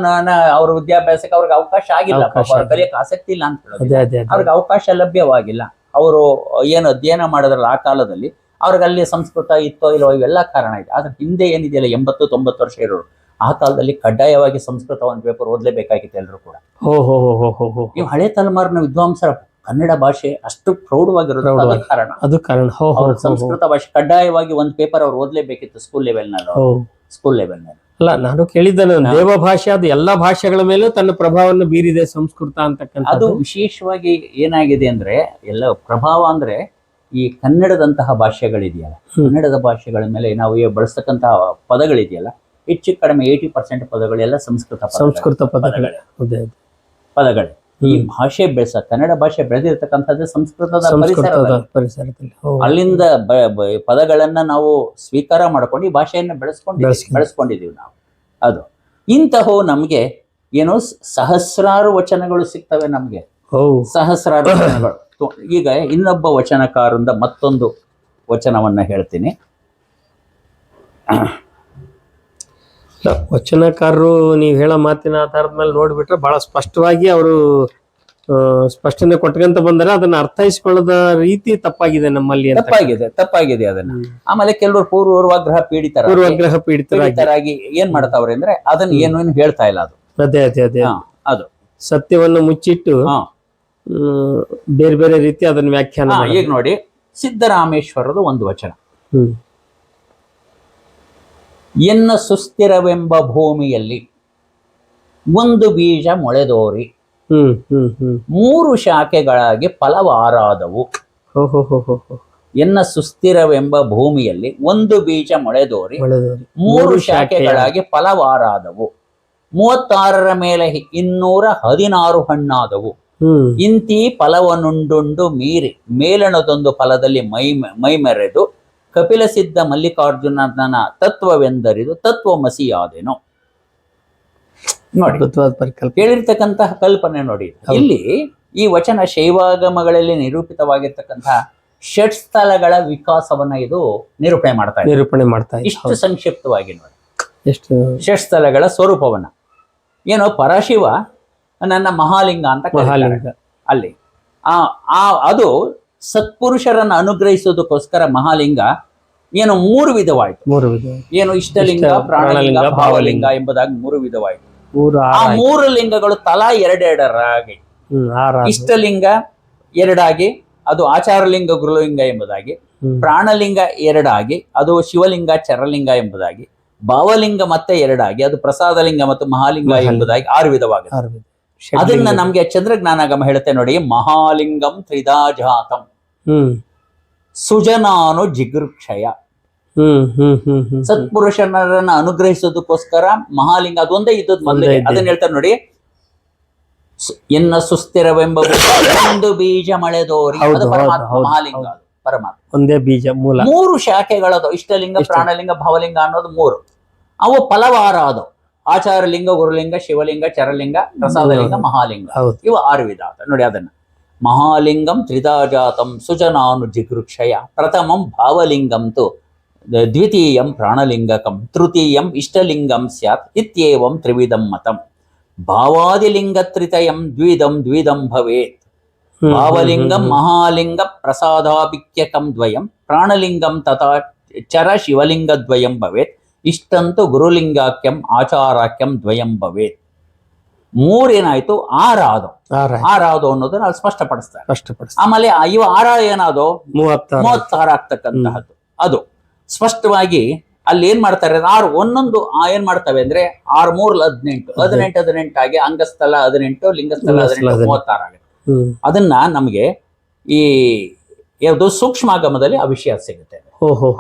ಅವ್ರ ವಿದ್ಯಾಭ್ಯಾಸಕ್ಕೆ ಅವ್ರಿಗೆ ಅವಕಾಶ ಆಗಿಲ್ಲ. ಅವ್ರ ಕಲಿಯಕ್ಕೆ ಆಸಕ್ತಿ ಇಲ್ಲ ಅಂತ ಹೇಳೋದು. ಅದೇ ಅದೇ ಅದೇ. ಅವ್ರಿಗೆ ಅವಕಾಶ ಲಭ್ಯವಾಗಿಲ್ಲ. ಅವರು ಏನು ಅಧ್ಯಯನ ಮಾಡಿದ್ರಲ್ಲ ಆ ಕಾಲದಲ್ಲಿ ಅವ್ರಿಗೆ ಅಲ್ಲಿ ಸಂಸ್ಕೃತ ಇತ್ತೋ ಇಲ್ಲೋ ಇವೆಲ್ಲ ಕಾರಣ ಇದೆ. ಆದ್ರೆ ಹಿಂದೆ ಏನಿದೆಯಲ್ಲ ಎಂಬತ್ತು ತೊಂಬತ್ತು ವರ್ಷ ಇರೋರು ಆ ಕಾಲದಲ್ಲಿ ಕಡ್ಡಾಯವಾಗಿ ಸಂಸ್ಕೃತ ಒಂದು ಪೇಪರ್ ಓದಲೇಬೇಕಾಗಿತ್ತು ಎಲ್ಲರೂ ಕೂಡ. ಹೋ ಹೋ ಹೋ ಹೋ ಹೋ ಹೋ. ನೀವು ಹಳೆ ತಲೆಮಾರಿನ ವಿದ್ವಾಂಸರ ಕನ್ನಡ ಭಾಷೆ ಅಷ್ಟು ಪ್ರೌಢವಾಗಿರೋದು ಪ್ರೌಢವಾಗಿ. ಕಾರಣ. ಅದು ಕಾರಣ. ಹೋ ಹೋ ಅವ್ರ ಹೋ ಹೋ. ಸಂಸ್ಕೃತ ಭಾಷೆ ಕಡ್ಡಾಯವಾಗಿ ಒಂದು ಪೇಪರ್ ಅವ್ರು ಓದಲೇಬೇಕಿತ್ತು ಸ್ಕೂಲ್ ಲೆವೆಲ್ನಲ್ಲಿ ಹೋ. ಸ್ಕೂಲ್ ಲೆವೆಲ್ನಲ್ಲಿ ಅಲ್ಲ ನಾನು ಕೇಳಿದ್ದೇನೆ ದೇವ ಭಾಷೆ ಅದು ಎಲ್ಲಾ ಭಾಷೆಗಳ ಮೇಲೂ ತನ್ನ ಪ್ರಭಾವವನ್ನು ಬೀರಿದೆ ಸಂಸ್ಕೃತ ಅದು ಅಂತಕ್ಕಂಥದ್ದು ವಿಶೇಷವಾಗಿ ಏನಾಗಿದೆ ಅಂದ್ರೆ ಎಲ್ಲ ಪ್ರಭಾವ ಅಂದ್ರೆ ಈ ಕನ್ನಡದಂತಹ ಭಾಷೆಗಳಿದೆಯಲ್ಲ. ಕನ್ನಡದ ಭಾಷೆಗಳ ಮೇಲೆ ನಾವು ಬಳಸ್ತಕ್ಕಂತಹ ಪದಗಳಿದೆಯಲ್ಲ ಹೆಚ್ಚು ಕಡಿಮೆ ಏಯ್ಟಿ ಪರ್ಸೆಂಟ್ ಪದಗಳೆಲ್ಲ ಸಂಸ್ಕೃತ. ಸಂಸ್ಕೃತ ಪದಗಳೇ ಅದೇ ಅದೇ. ಪದಗಳೇ ಈ. ಭಾಷೆ ಬೆಳೆಸ ಕನ್ನಡ ಭಾಷೆ ಬೆಳೆದಿರ್ತಕ್ಕಂಥದ್ದು ಸಂಸ್ಕೃತದ ಪರಿಸರದಲ್ಲಿ. ಅಲ್ಲಿಂದ ಪದಗಳನ್ನ ನಾವು ಸ್ವೀಕಾರ ಮಾಡ್ಕೊಂಡು ಈ ಭಾಷೆಯನ್ನು ಬೆಳೆಸ್ಕೊಂಡು. ಬೆಳೆಸ್ಕೊಂಡಿದೀವಿ ನಾವು. ಅದು. ಇಂತಹವು ನಮ್ಗೆ ಏನೋ ಸಹಸ್ರಾರು ವಚನಗಳು ಸಿಗ್ತವೆ ನಮ್ಗೆ. ಸಹಸ್ರಾರು ವಚನಗಳು. ಈಗ ಇನ್ನೊಬ್ಬ ವಚನಕಾರರಿಂದ ಮತ್ತೊಂದು ವಚನವನ್ನ ಹೇಳ್ತೀನಿ. ವಚನಕಾರರು ನೀವು ಹೇಳೋ ಮಾತಿನ ಆಧಾರದ ಮೇಲೆ ನೋಡ್ಬಿಟ್ರೆ ಬಹಳ ಸ್ಪಷ್ಟವಾಗಿ ಅವರು ಸ್ಪಷ್ಟನೆ ಕೊಟ್ಕೊಂತ ಬಂದರೆ ಅದನ್ನ ಅರ್ಥೈಸಿಕೊಳ್ಳದ ರೀತಿ ತಪ್ಪಾಗಿದೆ ನಮ್ಮಲ್ಲಿ ತಪ್ಪಾಗಿದೆ ತಪ್ಪಾಗಿದೆ ಅದನ್ನ. ಆಮೇಲೆ ಕೆಲವರು ಪೂರ್ವಗ್ರಹ ಪೀಡಿತರ ಪೂರ್ವಗ್ರಹ ಪೀಡಿತರಾಗಿ ಪೀಡಿತರಾಗಿ ಏನ್ ಮಾಡ್ತಾವ್ರೆ ಅಂದ್ರೆ ಅದನ್ನ ಏನು ಏನು ಹೇಳ್ತಾ ಇಲ್ಲ ಅದು. ಅದೇ ಅದೇ ಅದೇ. ಅದು. ಸತ್ಯವನ್ನು ಮುಚ್ಚಿಟ್ಟು ಬೇರೆ ಬೇರೆ ರೀತಿ ಅದನ್ನ ವ್ಯಾಖ್ಯಾನ ಈಗ ನೋಡಿ ಸಿದ್ದರಾಮೇಶ್ವರದ ಒಂದು ವಚನ. ಹ್ಮ್. ಎನ್ನ ಸುಸ್ಥಿರವೆಂಬ ಭೂಮಿಯಲ್ಲಿ ಒಂದು ಬೀಜ ಮೊಳೆದೋರಿ. ಮೂರು ಶಾಖೆಗಳಾಗಿ ಫಲವಾರಾದವು. ಎನ್ನ ಸುಸ್ಥಿರವೆಂಬ ಭೂಮಿಯಲ್ಲಿ ಒಂದು ಬೀಜ ಮೊಳೆದೋರಿ. ಮೂರು ಶಾಖೆಗಳಾಗಿ ಫಲವಾರಾದವು. ಮೂವತ್ತಾರರ ಮೇಲೆ ಇನ್ನೂರ ಹದಿನಾರು ಹಣ್ಣಾದವು. ಇಂತಿ ಫಲವನ್ನುಂಡುಂಡು ಮೀರಿ ಮೇಲಣದೊಂದು ಫಲದಲ್ಲಿ ಮೈ ಮೈಮೆರೆದು ಕಪಿಲ ಸಿದ್ಧ ಮಲ್ಲಿಕಾರ್ಜುನನ ತತ್ವವೆಂದರಿದು ತತ್ವಮಸಿಯಾದೆನು ನೋಡಿ ಕೇಳಿರ್ತಕ್ಕಂತಹ ಕಲ್ಪನೆ ನೋಡಿ. ಇಲ್ಲಿ ಈ ವಚನ ಶೈವಾಗಮಗಳಲ್ಲಿ ನಿರೂಪಿತವಾಗಿರ್ತಕ್ಕಂತಹ ಷಟ್ ಸ್ಥಳಗಳ ವಿಕಾಸವನ್ನ ಇದು ನಿರೂಪಣೆ ಮಾಡ್ತಾ ಇದೆ. ನಿರೂಪಣೆ ಮಾಡ್ತಾ ಇಷ್ಟು ಸಂಕ್ಷಿಪ್ತವಾಗಿ ನೋಡಿ. ಎಷ್ಟು? ಷಟ್ ಸ್ಥಳಗಳ ಸ್ವರೂಪವನ್ನ. ಏನೋ ಪರಶಿವ ನನ್ನ ಮಹಾಲಿಂಗ ಅಂತ. ಮಹಾಲಿಂಗ. ಅಲ್ಲಿ. ಆ ಅದು ಸತ್ಪುರುಷರನ್ನು ಅನುಗ್ರಹಿಸೋದಕ್ಕೋಸ್ಕರ ಮಹಾಲಿಂಗ ಏನು ಮೂರು ವಿಧವಾಯ್ತು. ಮೂರು ವಿಧ ಏನು ಇಷ್ಟಲಿಂಗ ಪ್ರಾಣಲಿಂಗ ಭಾವಲಿಂಗ ಎಂಬುದಾಗಿ ಮೂರು ವಿಧವಾಯ್ತು. ಮೂರು ಆ ಮೂರು ಲಿಂಗಗಳು ತಲಾ ಎರಡೆರಡರಾಗಿ. ಇಷ್ಟಲಿಂಗ ಎರಡಾಗಿ ಅದು ಆಚಾರಲಿಂಗ ಗುರುಲಿಂಗ ಎಂಬುದಾಗಿ ಪ್ರಾಣಲಿಂಗ ಎರಡಾಗಿ ಅದು ಶಿವಲಿಂಗ ಚರಲಿಂಗ ಎಂಬುದಾಗಿ ಭಾವಲಿಂಗ ಮತ್ತೆ ಎರಡಾಗಿ ಅದು ಪ್ರಸಾದಲಿಂಗ ಮತ್ತು ಮಹಾಲಿಂಗ. ಎಂಬುದಾಗಿ ಆರು ವಿಧವಾಗಿದೆ ಅದನ್ನ ನಮ್ಗೆ ಚಂದ್ರಜ್ಞಾನಾಗಮ ಹೇಳುತ್ತೆ ನೋಡಿ ಮಹಾಲಿಂಗಂ ತ್ರಿದಾಜಾತಂ ಹ್ಮ್. ಸುಜನಾನು ಜಿಗೃಕ್ಷಯ ಸತ್ಪುರುಷನರನ್ನ ಅನುಗ್ರಹಿಸೋದಕ್ಕೋಸ್ಕರ ಮಹಾಲಿಂಗ ಅದೊಂದೇ ಇದ್ದದ್ ಮೊದಲೇ ಅದನ್ನ ಹೇಳ್ತಾರೆ ನೋಡಿ. ಎನ್ನ ಸುಸ್ಥಿರವೆಂಬ ಒಂದು ಬೀಜ ಮಳೆದೋರಿ. ಅದು ಪರಮಾತ್ಮ ಮಹಾಲಿಂಗ. ಪರಮಾತ್ಮ. ಒಂದೇ ಬೀಜ ಮೂಲ. ಮೂರು ಶಾಖೆಗಳದು ಇಷ್ಟಲಿಂಗ ಪ್ರಾಣಲಿಂಗ ಭಾವಲಿಂಗ ಅನ್ನೋದು ಮೂರು. ಅವು ಫಲವಾರ ಅದು ಆಚಾರಲಿಂಗ ಗುರುಲಿಂಗ ಶಿವಲಿಂಗ ಚರಲಿಂಗ ಪ್ರಸಾದ ಲಿಂಗ ಮಹಾಲಿಂಗ. ಇವು ಆರು ವಿಧ ನೋಡಿ ಅದನ್ನ. ಮಹಾಲಿಂಗಂ ತ್ರಿದಾಜಾತಂ ಸುಜನಾನು ಜಿಗೃಕ್ಷಯ. ಪ್ರಥಮಂ ಭಾವಲಿಂಗಂ ತು ದ್ವಿತೀಯಂ ಪ್ರಾಣಲಿಂಗಕಂ ತೃತೀಯಂ ಇಷ್ಟಲಿಂಗಂ ಸ್ಯಾತ್ ಇತ್ಯೇವಂ ತ್ರಿವಿಧಂ ಮತಂ. ಭಾವಾದಿಲಿಂಗತ್ರಿತಯಂ ದ್ವಿಧಂ ದ್ವಿಧಂ ಭವೇತ್. ಭಾವಲಿಂಗಂ ಮಹಾಲಿಂಗ ಪ್ರಸಾದಾಭಿಕ್ಯಕಂ ದ್ವಯಂ ಪ್ರಾಣಲಿಂಗಂ ತಥಾ ಚರ ಶಿವಲಿಂಗದ್ವಯಂ ಭವೇತ್. ಇಷ್ಟಂತೂ ಗುರುಲಿಂಗಾಕ್ಯಂ ಆಚಾರಾಕ್ಯಂ ದ್ವಯಂ ಭವೇತ್. ಮೂರೇನಾಯ್ತು? ಆರಾದು ಆರಾದು ಅನ್ನೋದನ್ನ ಅಲ್ಲಿ ಸ್ಪಷ್ಟಪಡಿಸ್ತಾರೆ. ಸ್ಪಷ್ಟಪಡಿಸ್ತಾರೆ. ಆಮೇಲೆ ಇವ ಆರ ಏನಾದು? ಮೂವತ್ತಾರು ಆಗ್ತಕ್ಕಂತಹದ್ದು. ಅದು ಸ್ಪಷ್ಟವಾಗಿ ಅಲ್ಲಿ ಏನ್ ಮಾಡ್ತಾರೆ? ಆರು ಒಂದೊಂದು ಏನ್ ಮಾಡ್ತವೆ ಅಂದ್ರೆ ಆರು ಮೂರ್ ಹದಿನೆಂಟು. ಹದಿನೆಂಟು. ಹದಿನೆಂಟಾಗಿ ಅಂಗಸ್ಥಲ ಹದಿನೆಂಟು ಲಿಂಗಸ್ಥಲ ಹದಿನೆಂಟು. ಮೂವತ್ತಾರು ಆಗುತ್ತೆ ಅದನ್ನ ನಮಗೆ ಈ ಯಾವುದು ಸೂಕ್ಷ್ಮಾಗಮದಲ್ಲಿ ಆ ವಿಷಯ ಸಿಗುತ್ತೆ.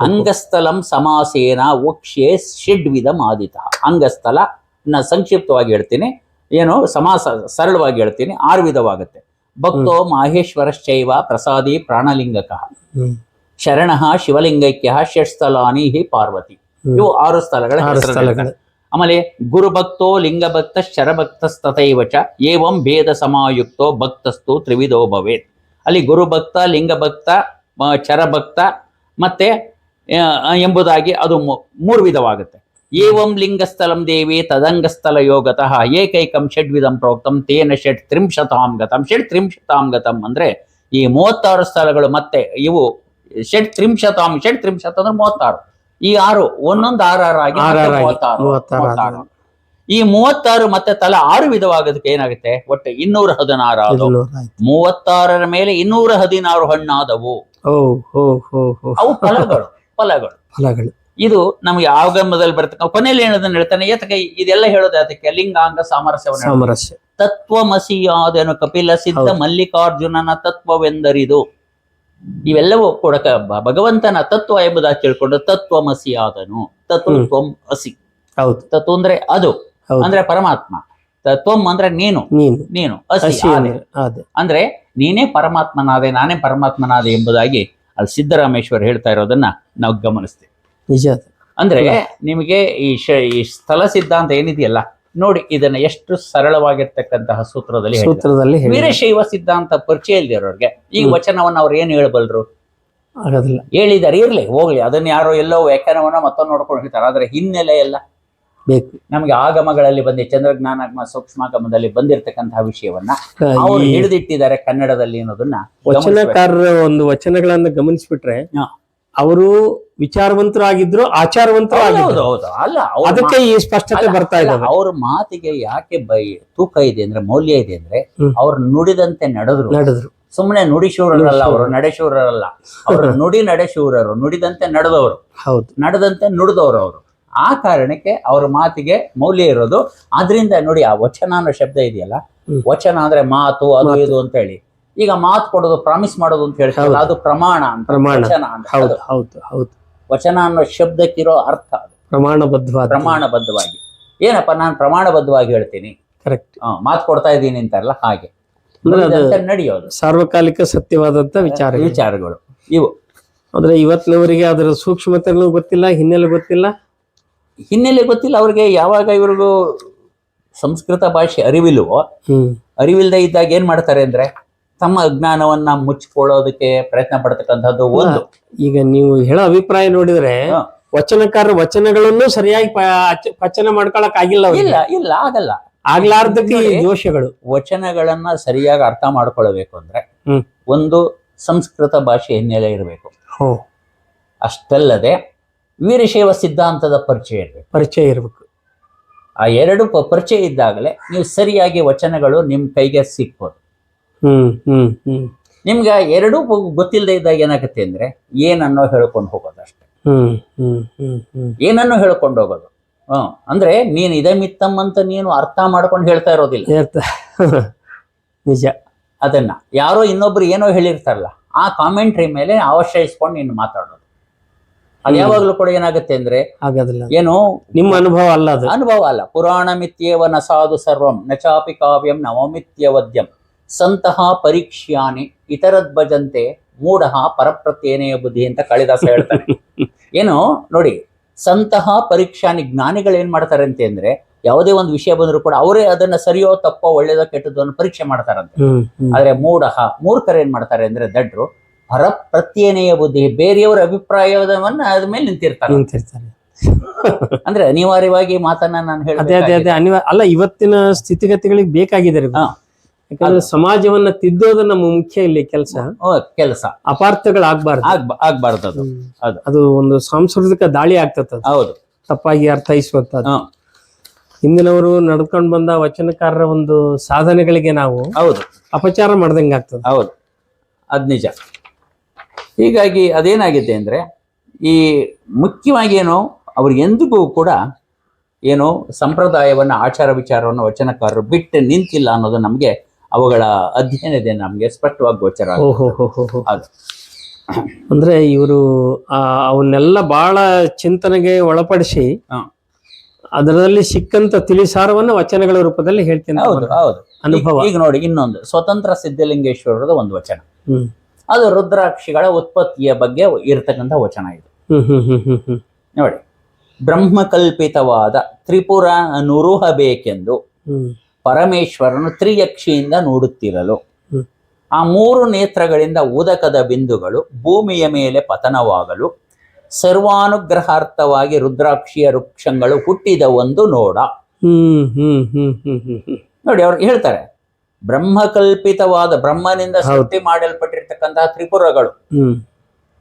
ಅಂಗಸ್ಥಲಂ ಸಮಾಸೇನ ವಕ್ಷ್ಯೆ ಷಡ್ವಿಧ ಮಾದಿತ ಅಂಗಸ್ಥಲ ನ ಸಂಕ್ಷಿಪ್ತವಾಗಿ ಹೇಳ್ತೀನಿ. ಏನು ಸಮಾಸ ಸರಳವಾಗಿ ಹೇಳ್ತೀನಿ. ಆರು ವಿಧವಾಗುತ್ತೆ. ಭಕ್ತೋ ಮಾಹೇಶ್ವರಶ್ಚೈವ ಪ್ರಸಾದಿ ಪ್ರಾಣಲಿಂಗಕ. ಶರಣ ಶಿವಲಿಂಗೈಕ್ಯ ಷಟ್ಸ್ಥಲಾನಿ ಹಿ ಪಾರ್ವತಿ. ಇವು ಆರು ಸ್ಥಳಗಳ ಆಮೇಲೆ ಗುರುಭಕ್ತೋ ಲಿಂಗಭಕ್ತ ಶರಭಕ್ತಸ್ತಥೈವ ಚ ಏವಂ ಭೇದ ಸಮಾಯುಕ್ತೋ ಭಕ್ತಸ್ತು ತ್ರಿವಿಧೋ ಭವೇತ್. ಅಲ್ಲಿ ಗುರುಭಕ್ತ ಲಿಂಗಭಕ್ತ ಚರಭಕ್ತ ಮತ್ತೆ ಎಂಬುದಾಗಿ ಅದು ಮೂರು ವಿಧವಾಗುತ್ತೆ. ಏವಂ ಲಿಂಗಸ್ಥಲಂ ದೇವಿ ತದಂಗಸ್ಥಲ ಯೋಗತಃ ಏಕೈಕಂ ಷಡ್ವಿಧಂ ಪ್ರೋಕ್ತಂ ತೇನ ಷಟ್ ತ್ರಿಂಶತಾಂ ಗತಂ. ಷಟ್ ತ್ರಿಂಶತಾಂ ಗತಂ ಅಂದ್ರೆ ಈ ಮೂವತ್ತಾರು ಸ್ಥಳಗಳು ಮತ್ತೆ ಇವು ಷಡ್ ತ್ರಿಂಶತಾಂ ಷಡ್ ತ್ರಿಂಶತ ಅಂದ್ರೆ ಮೂವತ್ತಾರು. ಈ ಆರು ಒಂದೊಂದು ಆರಾರಾಗಿ ಆರು ಆರಾರಾಗಿ ಮೂವತ್ತಾರು ಮೂವತ್ತಾರು ಮೂವತ್ತಾರು. ಈ ಮೂವತ್ತಾರು ಮತ್ತೆ ತಲಾ ಆರು ವಿಧವಾಗೋದಕ್ಕೆ ಏನಾಗುತ್ತೆ? ಒಟ್ಟು ಇನ್ನೂರ ಹದಿನಾರು ಮೂವತ್ತಾರರ ಮೇಲೆ ಇನ್ನೂರ ಹದಿನಾರು ಹಣ್ಣಾದವು. ಓ ಹೋ ಹೋ ಹೋ. ಅವು ಫಲಗಳು ಫಲಗಳು. ಫಲಗಳು. ಇದು ನಮಗೆ ಆಗಮದಲ್ಲಿ ಬರ್ತಕ್ಕ ಕೊನೆಯಲ್ಲಿ ಏನದನ್ನ ಹೇಳ್ತಾನೆ ಏತಕ್ಕೆ ಇದೆಲ್ಲ ಹೇಳೋದು ಅದಕ್ಕೆ ಲಿಂಗಾಂಗ ಸಾಮರಸ್ಯವನ್ನು. ಸಾಮರಸ್ಯ. ತತ್ವಮಸಿಯಾದನು ಕಪಿಲ ಸಿದ್ಧ. ಮಲ್ಲಿಕಾರ್ಜುನನ ತತ್ವವೆಂದರಿದು. ಇವೆಲ್ಲವೂ ಕೂಡ ಭಗವಂತನ ತತ್ವ ಎಂಬುದಾಗಿ ತಿಳ್ಕೊಂಡು ತತ್ವಮಸಿಯಾದನು. ತತ್ವ. ತ್ವಂ ಅಸಿ ಹೌದು. ತತ್ವ ಅಂದ್ರೆ ಅದು. ಅಂದ್ರೆ ಪರಮಾತ್ಮ. ತತ್ವಂ ಅಂದ್ರೆ ನೀನು. ನೀನು. ನೀನು. ಅಸಿ ಆದೆ. ಅಂದ್ರೆ ಅದೇ ಅಂದ್ರೆ ನೀನೇ ಪರಮಾತ್ಮನಾದೆ ನಾನೇ ಪರಮಾತ್ಮನಾದೆ ಎಂಬುದಾಗಿ ಅಲ್ಲಿ ಸಿದ್ದರಾಮೇಶ್ವರ್ ಹೇಳ್ತಾ ಇರೋದನ್ನ ನಾವು ಗಮನಿಸ್ತೀವಿ. ನಿಜ ಅದು. ಅಂದ್ರೆ ನಿಮಗೆ ಈ ಶ ಈ ಸ್ಥಳ ಸಿದ್ಧಾಂತ ಏನಿದೆಯಲ್ಲ ನೋಡಿ ಇದನ್ನ ಎಷ್ಟು ಸರಳವಾಗಿರ್ತಕ್ಕಂತಹ ಸೂತ್ರದಲ್ಲಿ ಹೇಳಿದ್ದಾರೆ. ಸೂತ್ರದಲ್ಲಿ ಹೇಳಿ ವೀರಶೈವ ಸಿದ್ಧಾಂತ ಪರಿಚಯ ಇಲ್ದಿರೋರ್ಗೆ ಈ ವಚನವನ್ನು ಅವ್ರು ಏನ್ ಹೇಳಬಲ್ರು? ಆಗೋದಿಲ್ಲ ಹೇಳಿದಾರೆ ಇರ್ಲಿ ಹೋಗ್ಲಿ. ಅದನ್ನ ಯಾರೋ ಎಲ್ಲೋ ವ್ಯಾಖ್ಯಾನವನ್ನ ಮತ್ತೊಂದು ನೋಡ್ಕೊಂಡು ಹೇಳ್ತಾರೆ ಆದ್ರೆ ಹಿನ್ನೆಲೆ ಎಲ್ಲ ಬೇಕು ನಮಗೆ ಆಗಮಗಳಲ್ಲಿ ಬಂದಿ ಚಂದ್ರಜ್ಞಾನಾಗಮ ಸೂಕ್ಷ್ಮಾಗಮದಲ್ಲಿ ಬಂದಿರತಕ್ಕಂತಹ ವಿಷಯವನ್ನ ಅವರು ಹಿಡಿದಿಟ್ಟಿದ್ದಾರೆ ಕನ್ನಡದಲ್ಲಿ ಅನ್ನೋದನ್ನ. ವಚನಕಾರರ ಒಂದು ವಚನಗಳನ್ನ ಗಮನಿಸ್ಬಿಟ್ರೆ. ಅವರು ವಿಚಾರವಂತರು ಆಗಿದ್ರು ಆಚಾರವಂತರು ಹೌದು, ಆಗಿದ್ರು ಹೌದು. ಅಲ್ಲ ಅದಕ್ಕೆ ಈ ಸ್ಪಷ್ಟತೆ ಬರ್ತಾ ಇದೆ ಅವ್ರ ಮಾತಿಗೆ ಯಾಕೆ ಬೈ ತೂಕ ಇದೆ ಅಂದ್ರೆ ಮೌಲ್ಯ ಇದೆ ಅಂದ್ರೆ. ಅವ್ರು ನುಡಿದಂತೆ ನಡೆದ್ರು ನಡೆದ್ರು ಸುಮ್ಮನೆ ನುಡಿಶೂರರಲ್ಲ ನುಡಿಶೂರರು. ಅವರು ನಡೆಶೂರರಲ್ಲ ಅವರು ನುಡಿ ನಡೆಶೂರರು ನುಡಿದಂತೆ ನಡೆದವರು ಹೌದು ನಡೆದಂತೆ ನುಡಿದವರು ಅವರು ಆ ಕಾರಣಕ್ಕೆ ಅವ್ರ ಮಾತಿಗೆ ಮೌಲ್ಯ ಇರೋದು. ಆದ್ರಿಂದ ನೋಡಿ ಆ ವಚನ ಅನ್ನೋ ಶಬ್ದ ಇದೆಯಲ್ಲ? ವಚನ ಅಂದ್ರೆ ಮಾತು ಅದು ಇದು ಅಂತ ಹೇಳಿ. ಈಗ ಮಾತು ಕೊಡೋದು ಪ್ರಾಮಿಸ್ ಮಾಡೋದು ಅಂತ ಹೇಳ್ತಾರೆ ಅದು ಪ್ರಮಾಣ ಅಂತ. ವಚನ ಅಂತ ಹೌದು ಹೌದು ಹೌದು. ವಚನ ಅನ್ನೋ ಶಬ್ದಕ್ಕಿರೋ ಅರ್ಥ ಅದು. ಪ್ರಮಾಣಬದ್ಧವಾಗಿ ಪ್ರಮಾಣಬದ್ಧವಾಗಿ. ಏನಪ್ಪ ನಾನು ಪ್ರಮಾಣಬದ್ಧವಾಗಿ ಹೇಳ್ತೀನಿ? ಕರೆಕ್ಟ್ ಮಾತು ಕೊಡ್ತಾ ಇದ್ದೀನಿ ಅಂತಾರಲ್ಲ ಹಾಗೆ. ನಡೆಯೋದು? ಸಾರ್ವಕಾಲಿಕ ಸತ್ಯವಾದಂತ ವಿಚಾರ ವಿಚಾರಗಳು. ಇವು. ಅಂದ್ರೆ ಇವತ್ತಿನವರಿಗೆ ಅದರ ಸೂಕ್ಷ್ಮತೆಗಳು ಗೊತ್ತಿಲ್ಲ ಹಿನ್ನೆಲೆ ಗೊತ್ತಿಲ್ಲ. ಹಿನ್ನೆಲೆ ಗೊತ್ತಿಲ್ಲ ಅವ್ರಿಗೆ ಯಾವಾಗ ಇವ್ರಿಗೂ ಸಂಸ್ಕೃತ ಭಾಷೆ ಅರಿವಿಲ್ವೋ ಅರಿವಿಲ್ದೆ ಅರಿವಿಲ್ಲದೆ ಇದ್ದಾಗ ಏನ್ ಮಾಡ್ತಾರೆ ಅಂದ್ರೆ ತಮ್ಮ ಅಜ್ಞಾನವನ್ನ ಮುಚ್ಚಿಕೊಳ್ಳೋದಕ್ಕೆ ಪ್ರಯತ್ನ ಪಡ್ತಕ್ಕಂಥದ್ದು ಒಂದು. ಈಗ ನೀವು ಹೇಳೋ ಅಭಿಪ್ರಾಯ ನೋಡಿದ್ರೆ ವಚನಕಾರ ವಚನಕಾರರ ವಚನಗಳನ್ನು ಸರಿಯಾಗಿ ಪಚನ ಮಾಡ್ಕೊಳಕ್ ಆಗಿಲ್ಲ ಇಲ್ಲ ಇಲ್ಲ ಆಗಲ್ಲ. ಆಗ್ಲಾರ್ದಕ್ಕೆ. ದೋಷಗಳು. ವಚನಗಳನ್ನ ಸರಿಯಾಗಿ ಅರ್ಥ ಮಾಡ್ಕೊಳ್ಬೇಕು ಅಂದ್ರೆ ಒಂದು ಸಂಸ್ಕೃತ ಭಾಷೆ ಹಿನ್ನೆಲೆ ಇರಬೇಕು. ಅಷ್ಟಲ್ಲದೆ ವೀರಶೈವ ಸಿದ್ಧಾಂತದ ಪರಿಚಯ ಇರಬೇಕು. ಪರಿಚಯ ಇರಬೇಕು. ಆ ಎರಡು ಪ- ಪರಿಚಯ ಇದ್ದಾಗಲೇ ನೀವು ಸರಿಯಾಗಿ ವಚನಗಳು ನಿಮ್ಮ ಕೈಗೆ ಸಿಕ್ಬೋದು ಹ್ಮ್ ಹ್ಮ್ ಹ್ಮ್. ನಿಮ್ಗೆ ಎರಡೂ ಗೊತ್ತಿಲ್ಲದೆ ಇದ್ದಾಗ ಏನಾಗುತ್ತೆ ಅಂದ್ರೆ ಏನನ್ನೋ ಹೇಳ್ಕೊಂಡು ಹೋಗೋದು ಅಷ್ಟೇ. ಏನನ್ನೋ ಹೇಳ್ಕೊಂಡು ಹೋಗೋದು. ಹ್ಮ್ ಅಂದ್ರೆ ನೀನು ಇದೇ ಮಿತ್ತಮ್ಮ ಅಂತ ನೀನು ಅರ್ಥ ಮಾಡ್ಕೊಂಡು ಹೇಳ್ತಾ ಇರೋದಿಲ್ಲ. ನಿಜ. ಅದನ್ನ ಯಾರೋ ಇನ್ನೊಬ್ರು ಏನೋ ಹೇಳಿರ್ತಾರಲ್ಲ ಆ ಕಾಮೆಂಟ್ರಿ ಮೇಲೆ ಆಶ್ರಯಿಸ್ಕೊಂಡು ನೀನು ಮಾತಾಡೋದು. ಅದು ಯಾವಾಗ್ಲೂ ಕೂಡ ಏನಾಗುತ್ತೆ ಅಂದ್ರೆ ಆಗೋದಿಲ್ಲ ಏನು ನಿಮ್ಮ ಅನುಭವ ಅಲ್ಲ ಅದು. ಅನುಭವ ಅಲ್ಲ. ಪುರಾಣ ಮಿತ್ಯೇವ ನ ಸಾಧು ಸರ್ವಂ ನಚಾಪಿ ಚಾಪಿ ಕಾವ್ಯಂ ನವಮಿತ್ಯವದ್ಯಂ ಸಂತಹ ಪರೀಕ್ಷ್ಯಾನಿ ಇತರದ್ ಭಜಂತೆ ಮೂಢ ಪರಪ್ರತ್ಯೇನೆಯ ಬುದ್ಧಿ ಅಂತ ಕಾಳಿದಾಸ ಹೇಳ್ತಾರೆ ಏನು? ನೋಡಿ ಸಂತಹ ಪರೀಕ್ಷಾನಿ ಜ್ಞಾನಿಗಳು ಏನ್ ಮಾಡ್ತಾರೆ ಅಂತ ಅಂದ್ರೆ ಯಾವುದೇ ಒಂದು ವಿಷಯ ಬಂದರೂ ಕೂಡ ಅವರೇ ಅದನ್ನ ಸರಿಯೋ ತಪ್ಪೋ ಒಳ್ಳೇದೋ ಕೆಟ್ಟದ್ದು ಅನ್ನೋ ಪರೀಕ್ಷೆ ಮಾಡ್ತಾರಂತೆ. ಆದ್ರೆ ಮೂಢ ಮೂರ್ಖರು ಏನ್ ಮಾಡ್ತಾರೆ ಅಂದ್ರೆ ದಡ್ರು ಪರಪ್ರತ್ಯೇನೆಯ ಬುದ್ಧಿ ಬೇರೆಯವರ ಅಭಿಪ್ರಾಯವನ್ನ ಅದ್ರ ಮೇಲೆ ನಿಂತಿರ್ತಾರೆ. ನಿಂತಿರ್ತಾರೆ. ಅಂದ್ರೆ ಅನಿವಾರ್ಯವಾಗಿ ಮಾತನ್ನ ನಾನು ಅದೇ ಅದೇ. ಅದೇ ಅನಿವಾರ್ಯ ಅಲ್ಲ ಇವತ್ತಿನ ಸ್ಥಿತಿಗತಿಗಳಿಗೆ ಬೇಕಾಗಿದೆ ರೀ. ಯಾಕಂದ್ರೆ ಸಮಾಜವನ್ನ ತಿದ್ದೋದು ನಮ್ಮ ಮುಖ್ಯ ಇಲ್ಲಿ ಕೆಲಸ. ಕೆಲಸ. ಅಪಾರ್ಥಗಳಾಗ್ಬಾರ್ದು. ಆಗ್ಬ ಆಗ್ಬಾರ್ದು ಅದು. ಅದು. ಅದು ಒಂದು ಸಾಂಸ್ಕೃತಿಕ ದಾಳಿ ಆಗ್ತದ ಹೌದು. ತಪ್ಪಾಗಿ ಅರ್ಥೈಸುವಂತದ್ದು ಹಿಂದಿನವರು ನಡ್ಕೊಂಡು ಬಂದ ವಚನಕಾರರ ಒಂದು ಸಾಧನೆಗಳಿಗೆ ನಾವು ಹೌದು. ಅಪಚಾರ ಮಾಡ್ದಂಗೆ ಆಗ್ತದೆ ಹೌದು. ಅದ್ ನಿಜ. ಹೀಗಾಗಿ ಅದೇನಾಗಿದೆ ಅಂದ್ರೆ ಈ ಮುಖ್ಯವಾಗಿ ಏನು ಅವ್ರಿಗೆಂದಿಗೂ ಕೂಡ ಏನು ಸಂಪ್ರದಾಯವನ್ನ ಆಚಾರ ವಿಚಾರವನ್ನು ವಚನಕಾರರು ಬಿಟ್ಟು ನಿಂತಿಲ್ಲ ಅನ್ನೋದು ನಮಗೆ ಅವುಗಳ ಅಧ್ಯಯನದಿಂದ ನಮಗೆ ಸ್ಪಷ್ಟವಾಗಿ ಗೋಚರ ಅದು. ಅಂದ್ರೆ ಇವರು ಅವನ್ನೆಲ್ಲ ಬಹಳ ಚಿಂತನೆಗೆ ಒಳಪಡಿಸಿ. ಅದರಲ್ಲಿ ಸಿಕ್ಕಂತ ತಿಳಿಸಾರವನ್ನು ವಚನಗಳ ರೂಪದಲ್ಲಿ ಹೇಳ್ತೀನಿ ಹೌದು ಹೌದು. ಅನುಭವ. ಈಗ- ನೋಡಿ ಇನ್ನೊಂದು ಸ್ವತಂತ್ರ ಸಿದ್ಧಲಿಂಗೇಶ್ವರದ ಒಂದು ವಚನ. ಅದು ರುದ್ರಾಕ್ಷಿಗಳ ಉತ್ಪತ್ತಿಯ ಬಗ್ಗೆ ಇರತಕ್ಕಂಥ ವಚನ ಇದು. ನೋಡಿ ಬ್ರಹ್ಮಕಲ್ಪಿತವಾದ ತ್ರಿಪುರ ನುರುಹಬೇಕೆಂದು ಪರಮೇಶ್ವರನು ತ್ರಿಯಕ್ಷಿಯಿಂದ ನೋಡುತ್ತಿರಲು. ಆ ಮೂರು ನೇತ್ರಗಳಿಂದ ಉದಕದ ಬಿಂದುಗಳು ಭೂಮಿಯ ಮೇಲೆ ಪತನವಾಗಲು ಸರ್ವಾನುಗ್ರಹಾರ್ಥವಾಗಿ ರುದ್ರಾಕ್ಷಿಯ ವೃಕ್ಷಗಳು ಹುಟ್ಟಿದ ಒಂದು ನೋಡ. ನೋಡಿ ಅವ್ರು ಹೇಳ್ತಾರೆ ಬ್ರಹ್ಮಕಲ್ಪಿತವಾದ ಬ್ರಹ್ಮನಿಂದ. ಸೃಷ್ಟಿ ಮಾಡಲ್ಪಟ್ಟಿರ್ತಕ್ಕಂತಹ ತ್ರಿಪುರಗಳು.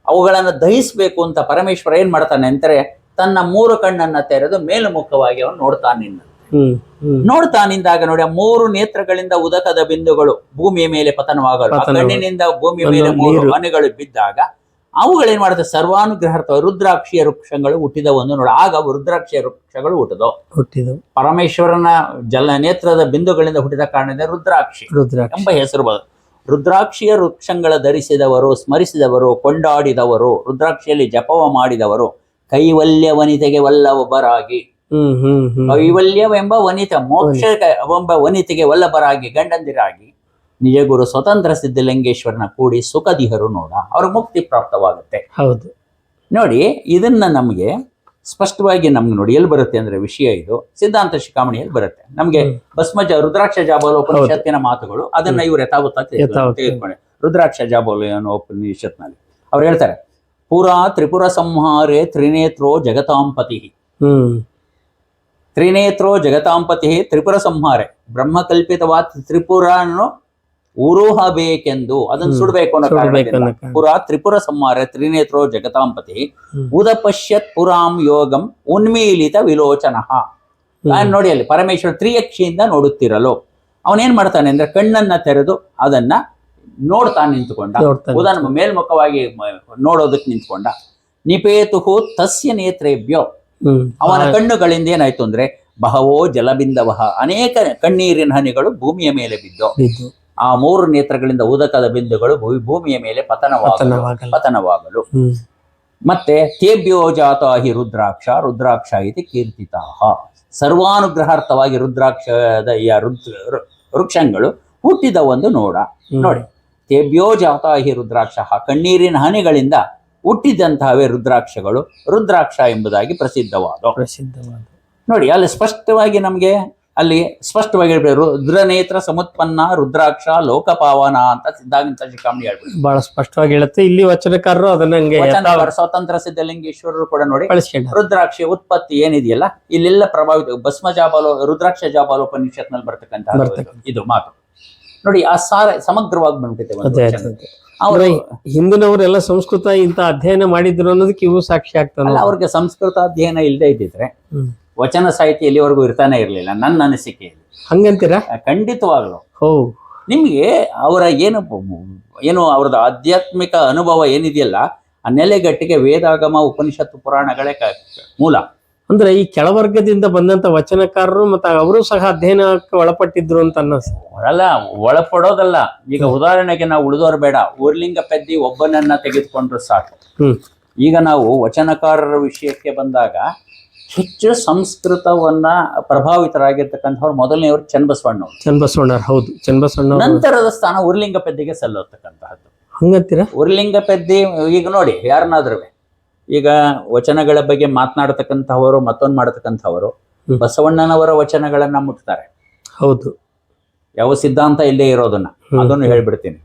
ಅವುಗಳನ್ನು ದಹಿಸಬೇಕು ಅಂತ ಪರಮೇಶ್ವರ ಏನ್ ಮಾಡ್ತಾನೆ ಅಂತಾರೆ ತನ್ನ ಮೂರು ಕಣ್ಣನ್ನ ತೆರೆದು ಮೇಲ್ಮುಖವಾಗಿ ಅವನು ನೋಡ್ತಾನೆ ಹ್ಮ್ ಹ್ಮ್. ನೋಡ್ತಾನಿಂದಾಗ ನೋಡಿ ಆ ಮೂರು ನೇತ್ರಗಳಿಂದ ಉದಕದ ಬಿಂದುಗಳು ಭೂಮಿಯ ಮೇಲೆ ಪತನವಾಗಲು. ಕಣ್ಣಿನಿಂದ ಭೂಮಿಯ ಮೇಲೆ ಮೂರು ಮನೆಗಳು ಬಿದ್ದಾಗ ಅವುಗಳೇನ್ ಮಾಡುತ್ತೆ? ಸರ್ವಾನುಗ್ರಹಾರ್ಥ ರುದ್ರಾಕ್ಷಿಯ ವೃಕ್ಷಗಳು ಹುಟ್ಟಿದ ಒಂದು ನೋಡ. ಆಗ ರುದ್ರಾಕ್ಷಿಯ ವೃಕ್ಷಗಳು ಹುಟ್ಟಿದವು. ಹುಟ್ಟಿದವು. ಪರಮೇಶ್ವರನ ಜಲ ನೇತ್ರದ ಬಿಂದುಗಳಿಂದ ಹುಟ್ಟಿದ ಕಾರಣದಿಂದ ರುದ್ರಾಕ್ಷಿ ರುದ್ರಾಕ್ಷಿ. ಎಂಬ ಹೆಸರು ಬರು ರುದ್ರಾಕ್ಷಿಯ ವೃಕ್ಷಗಳ ಧರಿಸಿದವರು ಸ್ಮರಿಸಿದವರು ಕೊಂಡಾಡಿದವರು ರುದ್ರಾಕ್ಷಿಯಲ್ಲಿ ಜಪವ ಮಾಡಿದವರು ಕೈವಲ್ಯ ವನಿತೆಗೆ ಹ್ಮ್ ಕೈವಲ್ಯವೆಂಬ ವನಿತ ಮೋಕ್ಷ ಎಂಬ ವನಿತೆಗೆ ವಲ್ಲಭರಾಗಿ ಗಂಡಂದಿರಾಗಿ ನಿಜ ಗುರು ಸ್ವತಂತ್ರ ಸಿದ್ಧಲಿಂಗೇಶ್ವರನ ಕೂಡಿ ಸುಖದಿಹರು ನೋಡ ಅವ್ರ ಮುಕ್ತಿ ಪ್ರಾಪ್ತವಾಗುತ್ತೆ. ಹೌದು. ನೋಡಿ ಇದನ್ನ ನಮಗೆ ಸ್ಪಷ್ಟವಾಗಿ ನಮ್ಗೆ ನೋಡಿ ಎಲ್ಲಿ ಬರುತ್ತೆ ಅಂದ್ರೆ ವಿಷಯ ಇದು ಸಿದ್ಧಾಂತ ಶಿಖಾಮಣಿಯಲ್ಲಿ ಬರುತ್ತೆ. ನಮ್ಗೆ. ಭಸ್ಮಜ ರುದ್ರಾಕ್ಷ ಜಾಬೋಲ ಉಪನಿಷತ್ತಿನ ಮಾತುಗಳು ಅದನ್ನ ಇವರು ಯಥಾವತ್ತ ಯಥಾವತ್. ತೆಗೆದುಕೊಂಡೆ ರುದ್ರಾಕ್ಷ ಜಾಬೋಲ ಅನ್ನೋ ಉಪನಿಷತ್ನಲ್ಲಿ. ಅವ್ರು ಹೇಳ್ತಾರೆ ಪುರಾ ತ್ರಿಪುರ ಸಂಹಾರೇ ತ್ರಿನೇತ್ರೋ ಜಗತಾಂಪತಿ. ತ್ರಿನೇತ್ರೋ ಜಗತಾಂಪತಿ ತ್ರಿಪುರ ಸಂಹಾರೆ. ಬ್ರಹ್ಮಕಲ್ಪಿತವಾದ ತ್ರಿಪುರನ್ನು ಉರುಹಬೇಕೆಂದು ಅದನ್ನು ಸುಡಬೇಕು ಅನ್ನೋ ಕಾರಣದಿಂದ. ಪುರ ತ್ರಿಪುರ ಸಂಹಾರ ತ್ರಿನೇತ್ರೋ ಜಗತಾಂಪತಿ. ಉದಪಶ್ಯತ್ ಪುರಾಂ ಯೋಗಂ ಉನ್ಮೀಲಿತ ವಿಲೋಚನ. ನಾನು ನೋಡಿ ಅಲ್ಲಿ ಪರಮೇಶ್ವರ ತ್ರಿಯಕ್ಷಿಯಿಂದ ನೋಡುತ್ತಿರಲು. ಅವನೇನ್ ಮಾಡ್ತಾನೆ ಅಂದ್ರೆ ಕಣ್ಣನ್ನ ತೆರೆದು ಅದನ್ನ ನೋಡ್ತಾ ನಿಂತುಕೊಂಡ. ಉದಾಹರಣ ಮೇಲ್ಮುಖವಾಗಿ ನೋಡೋದಕ್ಕೆ ನಿಂತ್ಕೊಂಡ. ನಿಪೇತುಹು ತಸ್ಯ ನೇತ್ರೇಭ್ಯೋ. ಅವನ ಕಣ್ಣುಗಳಿಂದ ಏನಾಯ್ತು ಅಂದ್ರೆ ಬಹವೋ ಜಲಬಿಂದವಹ ಅನೇಕ ಕಣ್ಣೀರಿನ ಹನಿಗಳು ಭೂಮಿಯ ಮೇಲೆ ಬಿದ್ದು. ಆ ಮೂರು ನೇತ್ರಗಳಿಂದ ಉದಕದ ಬಿಂದುಗಳು ಭೂಮಿಯ ಮೇಲೆ ಪತನವಾಗಲು ಪತನವಾಗಲು. ಮತ್ತೆ ತೇಭ್ಯೋಜಾತ ಹಿ ರುದ್ರಾಕ್ಷ ರುದ್ರಾಕ್ಷ ಇದು ಕೀರ್ತಿತಾಹ. ಸರ್ವಾನುಗ್ರಹಾರ್ಥವಾಗಿ ರುದ್ರಾಕ್ಷದ ಈ ರುದ್ರ ವೃಕ್ಷಗಳು ಹುಟ್ಟಿದ ಒಂದು ನೋಡ ನೋಡಿ ತೇಭ್ಯೋ ಜಾತ ಹಿ ರುದ್ರಾಕ್ಷ ಕಣ್ಣೀರಿನ ಹನಿಗಳಿಂದ ಹುಟ್ಟಿದಂತಹವೇ ರುದ್ರಾಕ್ಷಗಳು. ರುದ್ರಾಕ್ಷ ಎಂಬುದಾಗಿ ಪ್ರಸಿದ್ಧವಾದ ಪ್ರಸಿದ್ಧವಾದ ನೋಡಿ ಅಲ್ಲಿ ಸ್ಪಷ್ಟವಾಗಿ ನಮಗೆ ಅಲ್ಲಿ ಸ್ಪಷ್ಟವಾಗಿ ಹೇಳ್ಬಿಟ್ಟು ರುದ್ರನೇತ್ರ ಸಮುತ್ಪನ್ನ ರುದ್ರಾಕ್ಷ ಲೋಕಪಾವನ ಅಂತ ಸಿದ್ಧಾಂತ ಶಿಖಾಮಣಿ ಹೇಳ್ಬಿಟ್ಟು ಬಹಳ ಸ್ಪಷ್ಟವಾಗಿ ಹೇಳುತ್ತೆ. ಇಲ್ಲಿ ವಚನಕಾರರು ಅದನ್ನ ಹಂಗೆ ಸ್ವತಂತ್ರ ಸಿದ್ಧಲಿಂಗೇಶ್ವರರು ಕೂಡ ನೋಡಿ ರುದ್ರಾಕ್ಷಿ ಉತ್ಪತ್ತಿ ಏನಿದೆಯಲ್ಲ ಇಲ್ಲೆಲ್ಲ ಪ್ರಭಾವಿತ ಭಸ್ಮ ಜಾಬಾಲೋ ರುದ್ರಾಕ್ಷ ಜಾಬಾಲೋ ಉಪನಿಷತ್ನಲ್ಲಿ ಬರ್ತಕ್ಕಂಥ. ಇದು ಮಾತು. ನೋಡಿ ಆ ಸಾರ ಸಮಗ್ರವಾಗಿ ಬಂದ್ಬಿಟ್ಟಿದೆ ಅವ್ರ ಹಿಂದಿನವರೆಲ್ಲ ಸಂಸ್ಕೃತ ಇಂತ ಅಧ್ಯಯನ ಮಾಡಿದ್ರು ಅನ್ನೋದಕ್ಕೆ ಇವು ಸಾಕ್ಷಿ ಆಗ್ತಾರೆ ಅವ್ರಿಗೆ ಸಂಸ್ಕೃತ ಅಧ್ಯಯನ ಇಲ್ಲದೆ ಇದ್ದಿದ್ರೆ. ವಚನ ಸಾಹಿತ್ಯ ಎಲ್ಲಿವರೆಗೂ ಇರ್ತಾನೆ ಇರಲಿಲ್ಲ ನನ್ನ ಅನಿಸಿಕೆಯಲ್ಲಿ ಹಂಗಂತೀರಾ? ಖಂಡಿತವಾಗ್ಲು. ಹೋ. ನಿಮಗೆ ಅವರ ಏನು ಏನು ಅವ್ರದ್ದು ಆಧ್ಯಾತ್ಮಿಕ ಅನುಭವ ಏನಿದೆಯಲ್ಲ ಆ ನೆಲೆಗಟ್ಟಿಗೆ ವೇದಾಗಮ ಉಪನಿಷತ್ತು ಪುರಾಣಗಳೇ ಮೂಲ. ಅಂದ್ರೆ ಈ ಕೆಳವರ್ಗದಿಂದ ಬಂದಂತ ವಚನಕಾರರು ಮತ್ತೆ ಅವರು ಸಹ ಅಧ್ಯಯನಕ್ಕೆ ಒಳಪಟ್ಟಿದ್ರು ಅಂತ ಅನ್ನಿಸ್ತಾರಲ್ಲ ಒಳಪಡೋದಲ್ಲ. ಈಗ ಉದಾಹರಣೆಗೆ ನಾವು ಉಳಿದೋರು ಬೇಡ. ಊರ್ಲಿಂಗ ಪೆದ್ದಿ ಒಬ್ಬನನ್ನ ತೆಗೆದುಕೊಂಡ್ರು ಸಾಕು. ಈಗ ನಾವು ವಚನಕಾರರ ವಿಷಯಕ್ಕೆ ಬಂದಾಗ ಹೆಚ್ಚು ಸಂಸ್ಕೃತವನ್ನ ಪ್ರಭಾವಿತರಾಗಿರ್ತಕ್ಕಂಥವ್ರು ಮೊದಲನೆಯವರು ಚನ್ನಬಸವಣ್ಣ ಚನ್ನಬಸವಣ್ಣವ್ರು ಹೌದು. ಚನ್ನಬಸವಣ್ಣ ನಂತರದ ಸ್ಥಾನ ಉರ್ಲಿಂಗ ಪೆದ್ದಿಗೆ ಸಲ್ಲತಕ್ಕಂತಹದ್ದು ಹಂಗಂತೀರಾ? ಉರ್ಲಿಂಗ ಪೆದ್ದಿ ಈಗ ನೋಡಿ ಯಾರನ್ನಾದ್ರೂ. ಈಗ ವಚನಗಳ ಬಗ್ಗೆ ಮಾತನಾಡತಕ್ಕಂಥವರು ಮತ್ತೊಂದು ಮಾಡತಕ್ಕಂಥವರು ಬಸವಣ್ಣನವರ ವಚನಗಳನ್ನ ಮುಟ್ತಾರೆ. ಹೌದು. ಯಾವ ಸಿದ್ಧಾಂತ ಇಲ್ಲೇ ಇರೋದನ್ನ. ಅದನ್ನು ಹೇಳ್ಬಿಡ್ತೀನಿ.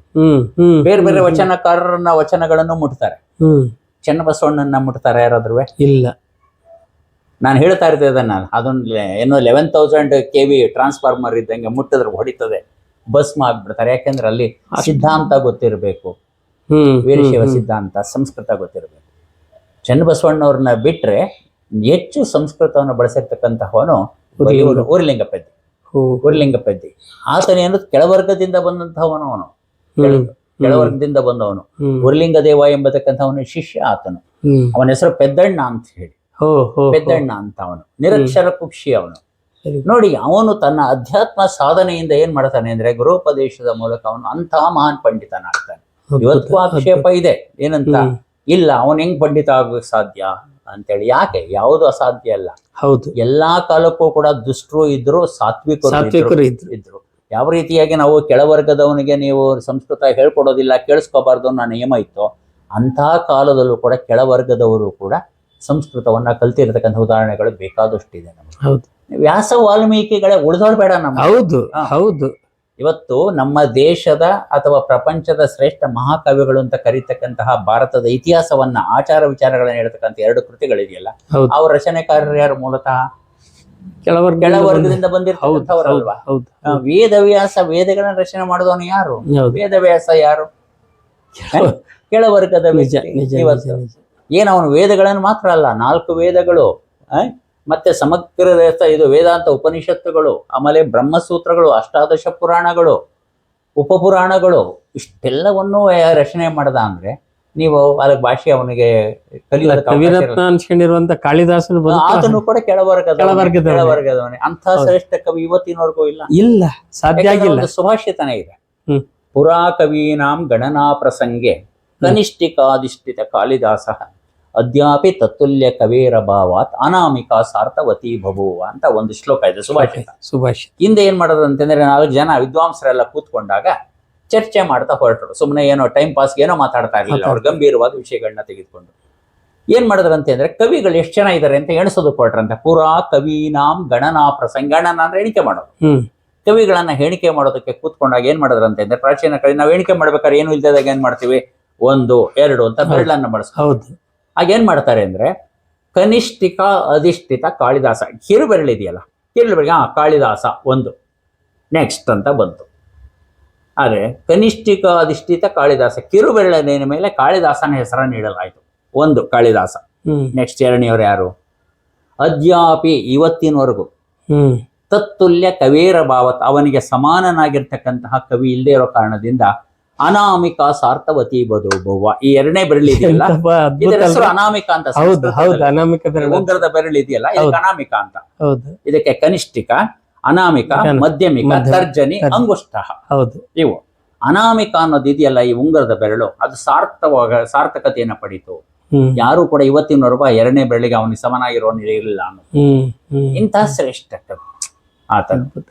ಬೇರೆ ಬೇರೆ ವಚನಕಾರರನ್ನ ವಚನಗಳನ್ನು ಮುಟ್ತಾರೆ. ಚನ್ನಬಸವಣ್ಣನ ಮುಟ್ತಾರೆ ಯಾರಾದ್ರೂ ಇಲ್ಲ. ನಾನು ಹೇಳ್ತಾ ಇರ್ತೇನೆ ನಾನು ಅದೊಂದು ಏನೋ eleven thousand K V transformer ಇದ್ದಂಗೆ ಮುಟ್ಟಿದ್ರೆ ಹೊಡಿತದೆ. ಭಸ್ಮ ಆಗ್ಬಿಡ್ತಾರೆ ಯಾಕೆಂದ್ರೆ ಅಲ್ಲಿ ಸಿದ್ಧಾಂತ ಗೊತ್ತಿರಬೇಕು. ವೀರಶೈವ ಸಿದ್ಧಾಂತ ಸಂಸ್ಕೃತ ಗೊತ್ತಿರಬೇಕು. ಚನ್ನಬಸವಣ್ಣವ್ರನ್ನ ಬಿಟ್ರೆ ಹೆಚ್ಚು ಸಂಸ್ಕೃತವನ್ನು ಬಳಸಿರ್ತಕ್ಕಂತಹವನು ಬೈಯೂರು ಊರ್ಲಿಂಗ ಪೆದ್ದಿ ಹೋ ಊರ್ಲಿಂಗ ಪೆದ್ದಿ ಆತನೇನು ಕೆಳವರ್ಗದಿಂದ ಬಂದಂತಹವನು ಅವನು. ಕೆಳವರ್ಗದಿಂದ ಬಂದವನು. ಊರ್ಲಿಂಗ ದೇವ ಎಂಬತಕ್ಕಂಥವನು ಶಿಷ್ಯ ಆತನು. ಅವನ ಹೆಸರು ಪೆದ್ದಣ್ಣ ಅಂತ ಹೇಳಿ. ಪೆದ್ದಣ್ಣ ಅಂತ ಅವನು. ನಿರಕ್ಷರ ಕುಕ್ಷಿ ಅವನು. ನೋಡಿ ಅವನು ತನ್ನ ಅಧ್ಯಾತ್ಮ ಸಾಧನೆಯಿಂದ ಏನ್ ಮಾಡ್ತಾನೆ ಅಂದ್ರೆ ಗೃಹೋಪದೇಶದ ಮೂಲಕ ಅವನು ಅಂತಹ ಮಹಾನ್ ಪಂಡಿತನಾಗ್ತಾನೆ. ಇವತ್ತು ಆಕ್ಷೇಪ ಇದೆ. ಏನಂತ? ಇಲ್ಲ ಅವನ್ ಹೆಂಗ್ ಪಂಡಿತ ಆಗೋಕ್ ಸಾಧ್ಯ ಅಂತೇಳಿ. ಯಾಕೆ? ಯಾವುದು ಅಸಾಧ್ಯ ಅಲ್ಲ. ಹೌದು. ಎಲ್ಲಾ ಕಾಲಕ್ಕೂ ಕೂಡ ದುಷ್ಟರು ಇದ್ರು ಸಾತ್ವಿಕರು ಇದ್ರು ಯಾವ ರೀತಿಯಾಗಿ ನಾವು ಕೆಳವರ್ಗದವನಿಗೆ ನೀವು ಸಂಸ್ಕೃತ ಹೇಳ್ಕೊಡೋದಿಲ್ಲ ಕೇಳಿಸ್ಕೋಬಾರ್ದು ಅನ್ನೋ ನಿಯಮ ಇತ್ತು ಅಂತಹ ಕಾಲದಲ್ಲೂ ಕೂಡ ಕೆಳವರ್ಗದವರು ಕೂಡ ಸಂಸ್ಕೃತವನ್ನ ಕಲ್ತಿರತಕ್ಕಂಥ ಉದಾಹರಣೆಗಳು ಬೇಕಾದಷ್ಟಿದೆ ನಮಗೆ. ಹೌದು. ವ್ಯಾಸ ವಾಲ್ಮೀಕಿಗಳೇ ಉಳಿದೋಳ್ ಬೇಡ ನಮ್ಮ ಹೌದು ಹೌದು. ಇವತ್ತು ನಮ್ಮ ದೇಶದ ಅಥವಾ ಪ್ರಪಂಚದ ಶ್ರೇಷ್ಠ ಮಹಾಕವಿಗಳು ಅಂತ ಕರೀತಕ್ಕಂತಹ ಭಾರತದ ಇತಿಹಾಸವನ್ನ ಆಚಾರ ವಿಚಾರಗಳನ್ನ ಹೇಳ್ತಕ್ಕಂಥ ಎರಡು ಕೃತಿಗಳಿದೆಯಲ್ಲ. ಅವ್ರ ರಚನೆಕಾರರು ಯಾರು ಮೂಲತಃ? ಕೆಲವರು ಕೆಳವರ್ಗದಿಂದ ಬಂದಿರ್ತಕ್ಕಂಥವ್ರಲ್ವಾ ಹೌದು ವೇದವ್ಯಾಸ ವೇದಗಳನ್ನ ರಚನೆ ಮಾಡಿದವನು ಯಾರು? ವೇದವ್ಯಾಸ ಯಾರು? ಕೆಳವರ್ಗದ ವಿಜಯ ನಿಜ. ಏನು ಅವನು ವೇದಗಳನ್ನು ಮಾತ್ರ ಅಲ್ಲ ನಾಲ್ಕು ವೇದಗಳು ಆ? ಮತ್ತೆ ಸಮಗ್ರ ಇದು ವೇದಾಂತ ಉಪನಿಷತ್ತುಗಳು ಆಮೇಲೆ ಬ್ರಹ್ಮಸೂತ್ರಗಳು ಅಷ್ಟಾದಶ ಪುರಾಣಗಳು ಉಪಪುರಾಣಗಳು ಇಷ್ಟೆಲ್ಲವನ್ನೂ ರಚನೆ ಮಾಡ್ದ ಅಂದ್ರೆ ನೀವು ಅದಕ್ಕೆ ಭಾಷೆ ಅವನಿಗೆ ಕಲಿಯೋದಕ್ಕೆ. ಅನ್ಸ್ಕೊಂಡಿರುವಂತ ಕಾಳಿದಾಸನ ಆತನು ಕೂಡ ಕೆಳವರ್ಗದ ಕೆಳವರ್ಗದವನೇ. ಕೆಳವರ್ಗದವನೇ ಅಂತ ಶ್ರೇಷ್ಠ ಕವಿ ಇವತ್ತಿನವರೆಗೂ ಇಲ್ಲ ಇಲ್ಲ ಸಾಧ್ಯ ಆಗಿಲ್ಲ ಸುಭಾಷಿತನೇ ಇದೆ. ಪುರಾ ಕವೀನಾಂ ಗಣನಾ ಪ್ರಸಂಗೆ ಕನಿಷ್ಠಿಕಾಧಿಷ್ಠಿತ ಕಾಳಿದಾಸ ಅದ್ಯಾಪಿ ತತ್ತುಲ್ಯ ಕವೇರ ಭಾವಾತ್ ಅನಾಮಿಕ ಸಾರ್ಥವತಿ ಬಭುವ ಅಂತ ಒಂದು ಶ್ಲೋಕ ಇದೆ. ಸುಭಾಷಿತ. ಸುಭಾಷ್ ಹಿಂದೆ ಏನ್ ಮಾಡೋದು ಅಂತಂದ್ರೆ ನಾಲ್ಕು ಜನ ವಿದ್ವಾಂಸರೆಲ್ಲ ಕೂತ್ಕೊಂಡಾಗ ಚರ್ಚೆ ಮಾಡ್ತಾ ಹೊರಟರು. ಸುಮ್ಮನೆ ಏನೋ ಟೈಮ್ ಪಾಸ್ ಏನೋ ಮಾತಾಡ್ತಾ ಇರಲಿಲ್ಲ. ಅವ್ರು ಗಂಭೀರವಾದ ವಿಷಯಗಳನ್ನ ತೆಗೆದುಕೊಂಡು. ಏನ್ ಮಾಡಿದ್ರಂತೆ ಅಂದ್ರೆ ಕವಿಗಳು ಎಷ್ಟು ಜನ ಇದಾರೆ ಅಂತ ಎಣಿಸೋದಕ್ಕೆ ಹೊರಟ್ರಂತೆ ಪುರಾ ಕವೀನಾಂ ಗಣನಾ ಪ್ರಸಂಗ. ಗಣನ ಅಂದ್ರೆ ಎಣಿಕೆ ಮಾಡೋದು. ಕವಿಗಳನ್ನ ಎಣಿಕೆ ಮಾಡೋದಕ್ಕೆ ಕೂತ್ಕೊಂಡಾಗ ಏನ್ ಮಾಡಿದ್ರಂತೆ ಅಂದ್ರೆ ಪ್ರಾಚೀನ ಕವಿ ನಾವು ಎಣಿಕೆ ಮಾಡ್ಬೇಕಾದ್ರೆ ಏನು ಇಲ್ದಾಗ ಏನ್ ಮಾಡ್ತೀವಿ? ಒಂದು ಎರಡು ಅಂತ ಬೆರಳನ್ನ ಬಳಸ್ತೀವಿ. ಹೌದು. ಆಗ ಏನ್ ಮಾಡ್ತಾರೆ ಅಂದ್ರೆ ಕನಿಷ್ಠಿಕ ಅಧಿಷ್ಠಿತ ಕಾಳಿದಾಸ. ಕಿರು ಬೆರಳಿದೆಯಲ್ಲ ಕಿರು ಬೆರಳಿಗೆ ಹಾ ಕಾಳಿದಾಸ ಒಂದು. ನೆಕ್ಸ್ಟ್ ಅಂತ ಬಂತು. ಆದರೆ ಕನಿಷ್ಠಿಕ ಅಧಿಷ್ಠಿತ ಕಾಳಿದಾಸ ಕಿರು ಬೆರಳಿನ ಮೇಲೆ ಕಾಳಿದಾಸನ ಹೆಸರನ್ನು ನೀಡಲಾಯಿತು. ಒಂದು ಕಾಳಿದಾಸ. ಹ್ಮ್. ನೆಕ್ಸ್ಟ್ ಎರಡನೆಯವರು ಯಾರು? ಅದ್ಯಾಪಿ ಇವತ್ತಿನವರೆಗೂ. ತತ್ತುಲ್ಯ ಕವೇರ ಭಾವತ್ ಅವನಿಗೆ ಸಮಾನನಾಗಿರ್ತಕ್ಕಂತಹ ಕವಿ ಇಲ್ಲದೇ ಇರೋ ಕಾರಣದಿಂದ ಅನಾಮಿಕ ಸಾರ್ಥವತಿ ಬದು ಬವ್ವ ಈ ಎರಡನೇ ಬೆರಳು ಇದೆಯಲ್ಲ? ಇದರ ಹೆಸರು ಅನಾಮಿಕ ಅಂತ ಹೌದು ಹೌದು ಅನಾಮಿಕ ಉಂಗುರದ ಬೆರಳು ಇದೆಯಲ್ಲ? ಇದಕ್ಕೆ. ಅನಾಮಿಕ ಅಂತ. ಹೌದು. ಇದಕ್ಕೆ ಕನಿಷ್ಠಿಕ ಅನಾಮಿಕ ಮಧ್ಯಮಿಕ ಮಧ್ಯಮ, ತರ್ಜನಿ. ಅಂಗುಷ್ಟ ಹೌದು. ಇವು. ಅನಾಮಿಕ ಅನ್ನೋದು ಇದೆಯಲ್ಲ ಈ ಉಂಗರದ ಬೆರಳು? ಅದು ಸಾರ್ಥವಾಗ ಸಾರ್ಥಕತೆಯನ್ನ ಪಡೀತು. ಯಾರು ಕೂಡ ಇವತ್ತಿನವರೆಗೂ ರೂಪಾಯಿ ಎರಡನೇ ಬೆರಳಿಗೆ ಅವನಿಗೆ ಸಮನಾಗಿರೋ ಇರಲಿಲ್ಲ ಅನ್ನೋದು. ಇಂತಹ ಶ್ರೇಷ್ಠ ಆತನು.